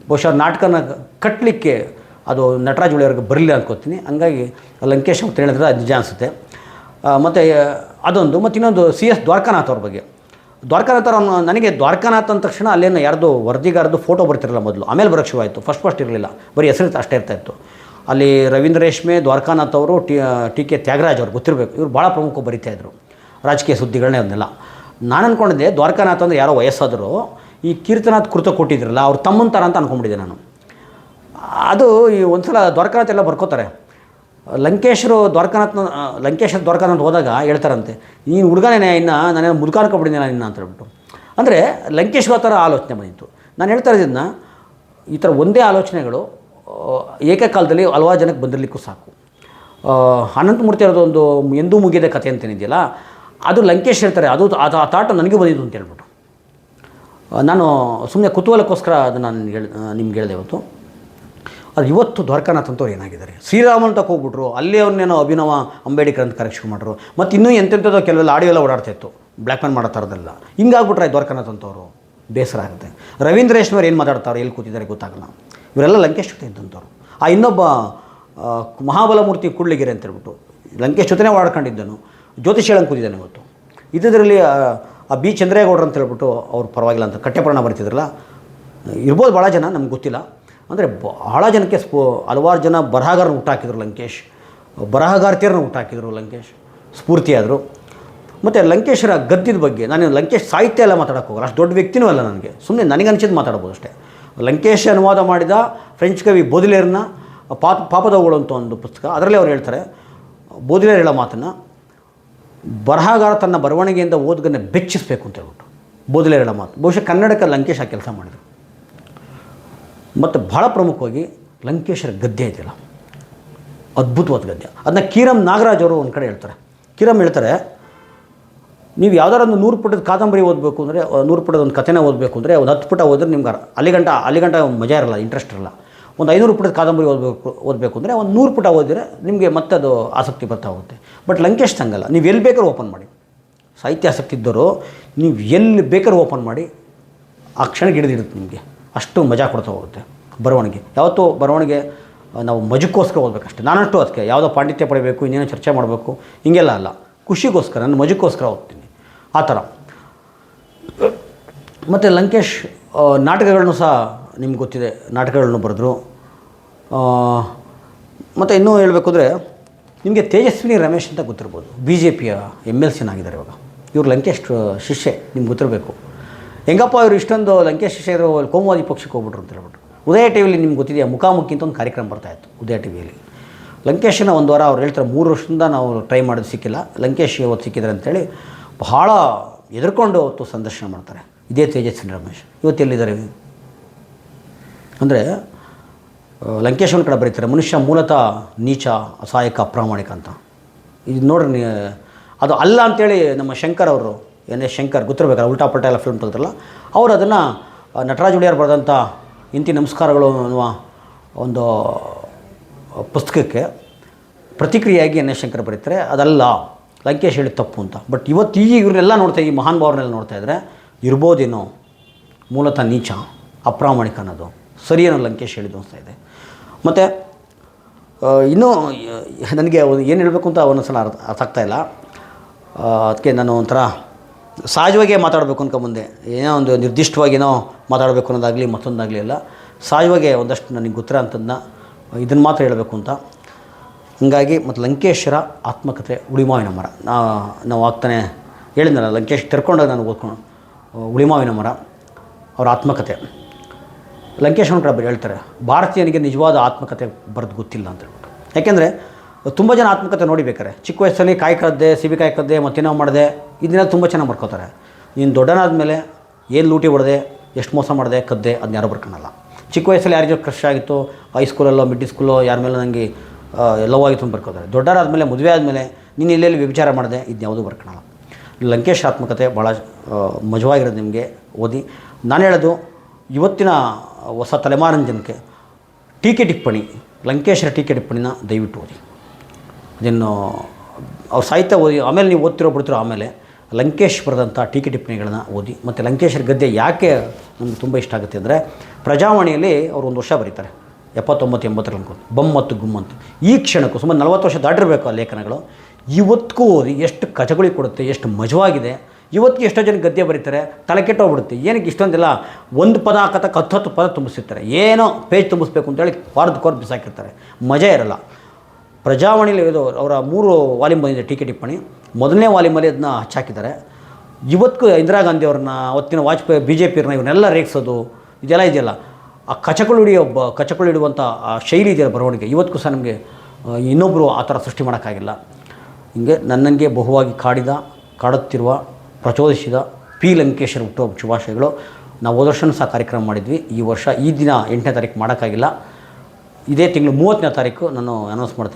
ಬಹುಶಃ ನಾಟಕನ ಕಟ್ಟಲಿಕ್ಕೆ ಅದು ನಟರಾಜ್ ಉಳಿಯವ್ರಿಗೆ ಬರಲಿಲ್ಲ ಅನ್ಕೋತೀನಿ. ಹಂಗಾಗಿ ಲಂಕೇಶ್ ಅವ್ರು ಹೇಳಿದ್ರೆ ಅದು ನಿಜ ಅನಿಸುತ್ತೆ. ಮತ್ತು ಅದೊಂದು, ಮತ್ತು ಇನ್ನೊಂದು ಸಿ ಎಸ್ ದ್ವಾರಕಾನಾಥ್ ಅವ್ರ ಬಗ್ಗೆ. ದ್ವಾರಕಾನಾಥ್ ಅವ್ರು ನನಗೆ ದ್ವಾರಕಾನಾಥ್ ಅಂದ ತಕ್ಷಣ ಅಲ್ಲೇನು ಯಾರ್ದು ವರದಿಗಾರದು ಫೋಟೋ ಬರ್ತಿರಲ್ಲ ಮೊದಲು, ಆಮೇಲೆ ಬರೋಕ್ಕೆ ಶುರುವಾಯಿತು ಫಸ್ಟ್ ಫಸ್ಟ್ ಇರಲಿಲ್ಲ. ಬರೀ ಹೆಸರು ಅಷ್ಟೇ ಇರ್ತಾ ಇತ್ತು. ಅಲ್ಲಿ ರವೀಂದ್ರ ರೇಷ್ಮೆ, ದ್ವಾರಕಾನಾಥ್ ಅವರು, ಟಿ ಟಿ ಕೆ ತ್ಯಾಗರಾಜ್ ಅವ್ರು, ಗೊತ್ತಿರಬೇಕು. ಇವರು ಭಾಳ ಪ್ರಮುಖ ಬರಿತಾ ಇದ್ರು. ರಾಜಕೀಯ ಸುದ್ದಿಗಳನ್ನೇ ಅದನ್ನೆಲ್ಲ ನಾನು ಅಂದ್ಕೊಂಡಿದ್ದೆ ದ್ವಾರಕಾನಾಥ್ ಅಂದರೆ ಯಾರೋ ವಯಸ್ಸಾದರೂ ಈ ಕೀರ್ತನಾಥ್ ಕೃತ ಕೊಟ್ಟಿದ್ರಲ್ಲ, ಅವ್ರು ತಮ್ಮನ ಥರ ಅಂತ ಅಂದ್ಕೊಂಡ್ಬಿಟ್ಟಿದ್ದೆ ನಾನು. ಅದು ಈ ಒಂದು ಸಲ ದ್ವಾರಕಾನಾಥ್ ಎಲ್ಲ ಬರ್ಕೋತಾರೆ. ಲಂಕೇಶರು ದ್ವಾರಕಾನಾಥ್ನ ಲಂಕೇಶ್ವರ ದ್ವಾರಕನಾಥ್ ಹೋದಾಗ ಹೇಳ್ತಾರಂತೆ, ನೀನು ಹುಡುಗನೇ ಇನ್ನು, ನಾನೇನು ಮುದುಕಾನ್ಕೊಬಿಟ್ಟಿದ್ದೀನಿ ನಾನು ಇನ್ನು ಅಂತ ಹೇಳ್ಬಿಟ್ಟು. ಅಂದರೆ ಲಂಕೇಶ್ವರ ಆ ಥರ ಆಲೋಚನೆ ಬಂದಿತ್ತು. ನಾನು ಹೇಳ್ತಾ ಇದ್ದನ್ನ ಈ ಥರ ಒಂದೇ ಆಲೋಚನೆಗಳು ಏಕಕಾಲದಲ್ಲಿ ಹಲವಾರು ಜನಕ್ಕೆ ಬಂದಿರಲಿಕ್ಕೂ ಸಾಕು. ಅನಂತಮೂರ್ತಿ ಅವ್ರದ್ದು ಒಂದು ಎಂದೂ ಮುಗಿದ ಕಥೆ ಅಂತ ಏನಿದೆಯಲ್ಲ, ಅದು ಲಂಕೇಶ್ ಹೇಳ್ತಾರೆ, ಅದು ಅದು ಆ ತಾಟ ನನಗೆ ಬಂದಿದ್ದು ಅಂತ ಹೇಳ್ಬಿಟ್ಟು. ನಾನು ಸುಮ್ಮನೆ ಕುತೂಹಲಕ್ಕೋಸ್ಕರ ಅದು ನಾನು ಹೇಳಿ ನಿಮ್ಗೆ ಹೇಳಿದೆ ಇವತ್ತು. ಅದು ಇವತ್ತು ದ್ವಾರಕಾನಾಥ್ ಅಂತವ್ರು ಏನಾಗಿದ್ದಾರೆ? ಶ್ರೀರಾಮನ್ ತಕ್ಕ ಹೋಗ್ಬಿಟ್ರು, ಅಲ್ಲಿ ಅವ್ರನ್ನೇನೋ ಅಭಿನವ ಅಂಬೇಡ್ಕರ್ ಅಂತ ಕರೆಕ್ಷನ್ ಮಾಡ್ರು ಮತ್ತು ಇನ್ನೂ ಎಂತೆಂಥದ್ದೋ ಕೆಲವೆಲ್ಲ ಆಡಿಯೋ ಎಲ್ಲ ಓಡಾಡ್ತಾ ಇತ್ತು. ಬ್ಲ್ಯಾಕ್ ಮ್ಯಾನ್ ಮಾಡೋ ಥರದ್ದೆಲ್ಲ. ಹಿಂಗಾಗ್ಬಿಟ್ರೆ ದ್ವಾರಕಾನಾಥಂಥವ್ರು ಬೇಸರ ಆಗುತ್ತೆ. ರವೀಂದ್ರೇಶ್ವರ್ ಏನು ಮಾತಾಡ್ತಾರೆ, ಎಲ್ಲಿ ಕೂತಿದ್ದಾರೆ ಗೊತ್ತಾಗಲ್ಲ. ಇವರೆಲ್ಲ ಲಂಕೇಶ್ ಜೊತೆ ಇದ್ದಂಥವ್ರು. ಆ ಇನ್ನೊಬ್ಬ ಮಹಾಬಲಮೂರ್ತಿ ಕುಳ್ಳಿಗೆರೆ ಅಂತ ಹೇಳ್ಬಿಟ್ಟು ಲಂಕೇಶ್ ಜೊತೆನೇ ಓಡಾಡ್ಕೊಂಡಿದ್ದನು. ಜ್ಯೋತಿಷ್ ಕೂತಿದ್ದಾನೆ ಇವತ್ತು. ಇದ್ದಿದ್ರಲ್ಲಿ, ಆ- ಆ ಬಿ ಚಂದ್ರೇಗೌಡ್ರು ಅಂತ ಹೇಳ್ಬಿಟ್ಟು ಅವ್ರು ಪರವಾಗಿಲ್ಲ ಅಂತ ಕಟ್ಟೆಪರಣ ಬರ್ತಿದ್ರಲ್ಲ. ಇರ್ಬೋದು ಭಾಳ ಜನ, ನಮ್ಗೆ ಗೊತ್ತಿಲ್ಲ. ಅಂದರೆ ಬಹಳ ಜನಕ್ಕೆ ಸ್ಪೋ ಹಲವಾರು ಜನ ಬರಹಗಾರನ ಹುಟ್ಟಾಕಿದ್ರು ಲಂಕೇಶ್. ಬರಹಗಾರ್ತಿಯರನ್ನ ಹುಟ್ಟಾಕಿದ್ರು ಲಂಕೇಶ್. ಸ್ಫೂರ್ತಿಯಾದರು. ಮತ್ತು ಲಂಕೇಶರ ಗದ್ಯದ ಬಗ್ಗೆ, ನಾನು ಲಂಕೇಶ್ ಸಾಹಿತ್ಯ ಎಲ್ಲ ಮಾತಾಡೋಕೆ ಹೋಗಲ್ಲ, ಅಷ್ಟು ದೊಡ್ಡ ವ್ಯಕ್ತಿನೂ ಅಲ್ಲ ನನಗೆ. ಸುಮ್ಮನೆ ನನಗೆ ಅನಿಸಿದ್ದು ಮಾತಾಡ್ಬೋದು ಅಷ್ಟೇ. ಲಂಕೇಶ್ ಅನುವಾದ ಮಾಡಿದ ಫ್ರೆಂಚ್ ಕವಿ ಬೋದಿಲೇರ್ನ ಪಾಪ ಪಾಪದವುಗಳು ಅಂತ ಒಂದು ಪುಸ್ತಕ, ಅದರಲ್ಲಿ ಅವ್ರು ಹೇಳ್ತಾರೆ, ಬೋದಿಲೇರ್ ಹೇಳೋ ಮಾತನ್ನು, ಬರಹಗಾರ ತನ್ನ ಬರವಣಿಗೆಯಿಂದ ಓದುಗನ್ನ ಬೆಚ್ಚಿಸಬೇಕು ಅಂತ ಹೇಳ್ಬಿಟ್ಟು ಬೋದಿಲೇರ್ ಹೇಳೋ ಮಾತು. ಬಹುಶಃ ಕನ್ನಡಕ್ಕೆ ಲಂಕೇಶ್ ಆ ಕೆಲಸ ಮಾಡಿದ್ರು. ಮತ್ತು ಭಾಳ ಪ್ರಮುಖವಾಗಿ ಲಂಕೇಶರ ಗದ್ಯ ಇದೆಯಲ್ಲ ಅದ್ಭುತವಾದ ಗದ್ಯ. ಅದನ್ನ ಕೀರಂ ನಾಗರಾಜ್ ಅವರು ಒಂದು ಕಡೆ ಹೇಳ್ತಾರೆ. ಕೀರಂ ಹೇಳ್ತಾರೆ, ನೀವು ಯಾವ್ದಾರ ಒಂದು ನೂರು ಪುಟದ ಕಾದಂಬರಿ ಓದಬೇಕು ಅಂದರೆ ನೂರು ಪುಟದ ಒಂದು ಕಥೆನ ಓದಬೇಕು ಅಂದರೆ, ಒಂದು ಹತ್ತು ಪುಟ ಓದಿದ್ರೆ ನಿಮ್ಗೆ ಅಲಿಗಂಟ ಅಲಿಗಂಟ ಮಜಾ ಇರಲ್ಲ ಇಂಟ್ರೆಸ್ಟ್ ಇರಲ್ಲ. ಒಂದು ಐನೂರು ಪುಟದ ಕಾದಂಬರಿ ಓದಬೇಕು ಓದಬೇಕು ಅಂದರೆ, ಒಂದು ನೂರು ಪುಟ ಓದಿದ್ರೆ ನಿಮಗೆ ಮತ್ತೆ ಅದು ಆಸಕ್ತಿ ಬರ್ತಾ ಹೋಗುತ್ತೆ. ಬಟ್ ಲಂಕೇಶ್ ತಂಗಲ್ಲ ನೀವು ಎಲ್ಲಿ ಬೇಕಾದ್ರೂ ಓಪನ್ ಮಾಡಿ. ಸಾಹಿತ್ಯ ಆಸಕ್ತಿ ಇದ್ದರೂ, ನೀವು ಎಲ್ಲಿ ಬೇಕಾದ್ರೂ ಓಪನ್ ಮಾಡಿ, ಆ ಕ್ಷಣಕ್ಕೆ ಹಿಡಿದಿಡುತ್ತೆ ನಿಮಗೆ. ಅಷ್ಟು ಮಜಾ ಕೊಡ್ತಾ ಹೋಗುತ್ತೆ ಬರವಣಿಗೆ. ಯಾವತ್ತೂ ಬರವಣಿಗೆ ನಾವು ಮಜಕ್ಕೋಸ್ಕರ ಓದಬೇಕಷ್ಟೆ. ನಾನಷ್ಟು ಅದಕ್ಕೆ ಯಾವುದೋ ಪಾಂಡಿತ್ಯ ಪಡಿಬೇಕು, ಇನ್ನೇನೋ ಚರ್ಚೆ ಮಾಡಬೇಕು, ಹಿಂಗೆಲ್ಲ ಅಲ್ಲ. ಖುಷಿಗೋಸ್ಕರ, ನಾನು ಮಜಕ್ಕೋಸ್ಕರ ಓದ್ತೀನಿ. ಆ ಥರ. ಮತ್ತು ಲಂಕೇಶ್ ನಾಟಕಗಳನ್ನು ಸಹ ನಿಮ್ಗೆ ಗೊತ್ತಿದೆ, ನಾಟಕಗಳನ್ನು ಬರೆದ್ರು. ಮತ್ತು ಇನ್ನೂ ಹೇಳಬೇಕು ಅಂದರೆ ನಿಮಗೆ ತೇಜಸ್ವಿನಿ ರಮೇಶ್ ಅಂತ ಗೊತ್ತಿರ್ಬೋದು. ಬಿ ಜೆ ಪಿಯ ಎಂ ಎಲ್ ಸಿನಾಗಿದ್ದಾರೆ ಇವಾಗ. ಇವರು ಲಂಕೇಶ್ ಶಿಷ್ಯೆ, ನಿಮ್ಗೆ ಗೊತ್ತಿರಬೇಕು. ಹೆಂಗಪ್ಪ ಅವರು ಇಷ್ಟೊಂದು ಲಂಕೇಶ್ ಶಿಷ್ಯರು ಕೋಮುವಾದಿ ಪಕ್ಷಕ್ಕೆ ಹೋಗ್ಬಿಟ್ರು ಅಂತ ಹೇಳ್ಬಿಟ್ಟು ಉದಯ ಟಿ ವಿಲಿ ನಿಮ್ಗೆ ಗೊತ್ತಿದೆಯಾ? ಮುಖಾಮುಖಿ ಅಂತ ಒಂದು ಕಾರ್ಯಕ್ರಮ ಬರ್ತಾಯಿತ್ತು ಉದಯ ಟಿ ವಿಯಲ್ಲಿ ಲಂಕೇಶನ ಒಂದು ವಾರ ಅವ್ರು ಹೇಳ್ತಾರೆ, ಮೂರು ವರ್ಷದಿಂದ ನಾವು ಟ್ರೈ ಮಾಡೋದು ಸಿಕ್ಕಿಲ್ಲ. ಲಂಕೇಶ್ ಇವತ್ತು ಸಿಕ್ಕಿದ್ದಾರೆ ಅಂತೇಳಿ ಬಹಳ ಎದುರ್ಕೊಂಡು ಅವತ್ತು ಸಂದರ್ಶನ ಮಾಡ್ತಾರೆ. ಇದೇ ತೇಜಸ್ವಿನಿ ರಮೇಶ್. ಇವತ್ತು ಎಲ್ಲಿದ್ದಾರೆ? ಅಂದರೆ ಲಂಕೇಶ್ ಕಡೆ ಬರೀತಾರೆ, ಮನುಷ್ಯ ಮೂಲತಃ ನೀಚ, ಅಸಹಾಯಕ, ಅಪ್ರಾಮಾಣಿಕ ಅಂತ. ಇದು ನೋಡ್ರಿ ಅದು ಅಲ್ಲ ಅಂತೇಳಿ ನಮ್ಮ ಶಂಕರ್ ಅವರು ಎನ್ ಎಸ್ ಶಂಕರ್ ಗೊತ್ತಿರಬೇಕಲ್ಲ ಉಲ್ಟಾ ಪಲ್ಟಾ ಎಲ್ಲ ಫಿಲ್ಮ್ ತೆಗೆದ್ರಲ್ಲ, ಅವರು ಅದನ್ನು ನಟರಾಜ್ ಒಡೆಯರ್ ಬರೆದಂಥ ಇಂತಿ ನಮಸ್ಕಾರಗಳು ಅನ್ನುವ ಒಂದು ಪುಸ್ತಕಕ್ಕೆ ಪ್ರತಿಕ್ರಿಯೆಯಾಗಿ ಎನ್ ಎಸ್ ಶಂಕರ್ ಬರೀತಾರೆ. ಅದಲ್ಲ, ಲಂಕೇಶ್ ಹೇಳಿದ ತಪ್ಪು ಅಂತ. ಬಟ್ ಇವತ್ತು ಈಗ ಇವರೆಲ್ಲ ನೋಡ್ತಾ, ಈ ಮಹಾನ್ ಭಾವನೆಲ್ಲ ನೋಡ್ತಾ ಇದ್ದರೆ ಇರ್ಬೋದೇನೋ, ಮೂಲತಃ ನೀಚ, ಅಪ್ರಾಮಾಣಿಕ ಅನ್ನೋದು. ಸರಿ ಅನ್ನೋ ಲಂಕೇಶ್ ಹೇಳಿದ್ದು ಅನಿಸ್ತಾ ಇದೆ. ಮತ್ತು ಇನ್ನೂ, ನನಗೆ ಏನು ಹೇಳಬೇಕು ಅಂತ ಒಂದೊಂದ್ಸಲ ಅರ್ಥ ಅರ್ಥ ಆಗ್ತಾಯಿಲ್ಲ ಅದಕ್ಕೆ ನಾನು ಒಂಥರ ಸಹಜವಾಗೇ ಮಾತಾಡಬೇಕು ಅನ್ಕೊ ಮುಂದೆ. ಏನೋ ಒಂದು ನಿರ್ದಿಷ್ಟವಾಗಿನೋ ಮಾತಾಡಬೇಕು ಅನ್ನೋದಾಗಲಿ ಮತ್ತೊಂದಾಗಲಿ ಎಲ್ಲ ಸಹಜವಾಗೇ ಒಂದಷ್ಟು ನನಗೆ ಗೊತ್ತಿರೋ ಅಂಥದ್ದನ್ನ ಇದನ್ನು ಮಾತ್ರ ಹೇಳಬೇಕು ಅಂತ. ಹೀಗಾಗಿ ಮತ್ತು ಲಂಕೇಶ್ವರ ಆತ್ಮಕಥೆ ಉಳಿಮಾವಿನ ಮರ. ನಾವು ಆಗ್ತಾನೆ ಹೇಳಿದ್ನಲ್ಲ, ಲಂಕೇಶ್ ತೆರ್ಕೊಂಡಾಗ ನಾನು ಓದ್ಕೊಂಡು, ಉಳಿಮಾವಿನ ಮರ, ಅವರ ಆತ್ಮಕಥೆ. ಲಂಕೇಶ್ ಹೇಳ್ತಾರೆ, ಭಾರತೀಯನಿಗೆ ನಿಜವಾದ ಆತ್ಮಕಥೆ ಬರೆದು ಗೊತ್ತಿಲ್ಲ ಅಂತ ಹೇಳ್ಬಿಟ್ಟು. ಯಾಕೆಂದರೆ ತುಂಬ ಜನ ಆತ್ಮಕಥೆ ನೋಡಿಬೇಕಾರೆ. ಚಿಕ್ಕ ವಯಸ್ಸಲ್ಲಿ ಕಾಯಿ ಕದ್ದೆ ಸಿಬಿ ಕಾಯಿ ಕದ್ದೆ ಮತ್ತೇನೋ ಮಾಡಿದೆ, ಇದನ್ನೆಲ್ಲ ತುಂಬ ಚೆನ್ನಾಗಿ ಬರ್ಕೋತಾರೆ ನೀನು ದೊಡ್ಡನಾದ ಮೇಲೆ ಏನು ಲೂಟಿ ಹೊಡೆದೆ, ಎಷ್ಟು ಮೋಸ ಮಾಡಿದೆ, ಕದ್ದೆ ಅದನ್ನ ಯಾರು ಬರ್ಕೊಳಲ್ಲ. ಚಿಕ್ಕ ವಯಸ್ಸಲ್ಲಿ ಯಾರಿಗೋ ಕ್ರಶ್ ಆಗಿತ್ತು ಹೈಸ್ಕೂಲಲ್ಲೋ ಮಿಡ್ಲ್ ಸ್ಕೂಲೋ ಯಾರ ಮೇಲೆ ನನಗೆ ಲವ್ ಆಗಿತ್ತು ಅಂತ ಬರ್ಕೋತಾರೆ ದೊಡ್ಡರಾದ್ಮೇಲೆ, ಮದುವೆ ಆದಮೇಲೆ ನೀನು ಇಲ್ಲೆಲ್ಲಿ ವ್ಯಭಿಚಾರ ಮಾಡಿದೆ ಇದನ್ನ ಯಾವುದೂ ಬರ್ಕೊಳಲ್ಲ. ಲಂಕೇಶ್ ಆತ್ಮಕತೆ ಭಾಳ ಮಜವಾಗಿರೋದು ನಿಮಗೆ, ಓದಿ. ನಾನು ಹೇಳೋದು, ಇವತ್ತಿನ ಹೊಸ ತಲೆಮಾರಿನ ಜನಕ್ಕೆ, ಟೀಕೆ ಟಿಪ್ಪಣಿ, ಲಂಕೇಶರ ಟೀಕೆ ಟಿಪ್ಪಣಿನ ದಯವಿಟ್ಟು ಓದಿ. ಅದನ್ನು ಅವ್ರ ಸಾಹಿತ್ಯ ಓದಿ, ಆಮೇಲೆ ನೀವು ಓದ್ತಿರೋ ಬಿಡ್ತಿರೋ ಆಮೇಲೆ ಲಂಕೇಶ್ ಬರೆದಂಥ ಟೀಕೆ ಟಿಪ್ಪಣಿಗಳನ್ನ ಓದಿ, ಮತ್ತು ಲಂಕೇಶರ ಗದ್ಯ ಯಾಕೆ ನಮ್ಗೆ ತುಂಬ ಇಷ್ಟ ಆಗುತ್ತೆ ಅಂದರೆ ಪ್ರಜಾವಾಣಿಯಲ್ಲಿ ಅವರು ಒಂದು ವರ್ಷ ಬರೀತಾರೆ, ಎಪ್ಪತ್ತೊಂಬತ್ತು ಎಂಬತ್ತರ ಅನ್ಕೊಂಡು, ಬಮ್ ಮತ್ತು ಈ ಕ್ಷಣಕ್ಕೂ ಸುಮಾರು ನಲವತ್ತು ವರ್ಷ ದಾಟಿರಬೇಕು ಆ ಲೇಖನಗಳು. ಇವತ್ತಿಗೂ ಓದಿ, ಎಷ್ಟು ಕಚಗುಳಿ ಕೊಡುತ್ತೆ, ಎಷ್ಟು ಮಜವಾಗಿದೆ, ಇವತ್ತಿಗೆ ಎಷ್ಟೋ ಜನ ಗದ್ಯ ಬರೀತಾರೆ, ತಲೆ ಕೆಟ್ಟೋಗ್ಬಿಡುತ್ತೆ ಏನಕ್ಕೆ ಇಷ್ಟೊಂದೆಲ್ಲ, ಒಂದು ಪದ ಹಾಕತಕ್ಕ ಹತ್ತು ಹತ್ತು ಪದ ತುಂಬಿಸಿರ್ತಾರೆ ಏನೋ ಪೇಜ್ ತುಂಬಿಸ್ಬೇಕು ಅಂತೇಳಿ ಕೊರ್ದು ಕೋರ್ ಬಿಸಾಕಿರ್ತಾರೆ. ಮಜಾ ಇರಲ್ಲ. ಪ್ರಜಾವಾಣಿಲಿ ಇದು ಅವರ ಮೂರು ವಾಲ್ಯೂಮ್ ಬಂದಿದೆ ಟೀಕೆ ಟಿಪ್ಪಣಿ. ಮೊದಲನೇ ವಾಲ್ಯೂಮಲ್ಲಿ ಅದನ್ನ ಹಚ್ಚಾಕಿದ್ದಾರೆ. ಇವತ್ತು ಇಂದಿರಾ ಗಾಂಧಿ ಅವ್ರನ್ನ, ಅವತ್ತಿನ ವಾಜಪೇಯಿ ಬಿ ಜೆ ಪಿಯವ್ರನ್ನ ಇವನ್ನೆಲ್ಲ ರೇಗಿಸೋದು, ಇದೆಲ್ಲ ಇದೆಯಲ್ಲ. ಆ ಕಚಗಳು ಹಿಡಿಯೋ ಒಬ್ಬ ಕಚಕಳು ಇಡುವಂಥ ಆ ಶೈಲಿ ಇದೆಯಲ್ಲ ಬರವಣಿಗೆ. ಇವತ್ತಿಗೂ ಸಹ ನಮಗೆ ಇನ್ನೊಬ್ಬರು ಆ ಥರ ಸೃಷ್ಟಿ ಮಾಡೋಕ್ಕಾಗಿಲ್ಲ. ಹಿಂಗೆ ನನ್ನಂಗೆ ಬಹುವಾಗಿ ಕಾಡಿದ, ಕಾಡುತ್ತಿರುವ, ಪ್ರಚೋದಿಸಿದ ಪಿ ಲಂಕೇಶ್ವರ ಹುಟ್ಟುಹಬ್ಬ ಶುಭಾಶಯಗಳು. ನಾವು ಹೋದ ಸಹ ಕಾರ್ಯಕ್ರಮ ಮಾಡಿದ್ವಿ. ಈ ವರ್ಷ ಈ ದಿನ ಎಂಟನೇ ತಾರೀಕು ಮಾಡೋಕ್ಕಾಗಿಲ್ಲ. ಇದೇ ತಿಂಗಳು ಮೂವತ್ತನೇ ತಾರೀಕು ನಾನು ಅನೌನ್ಸ್ ಮಾಡ್ತೀನಿ.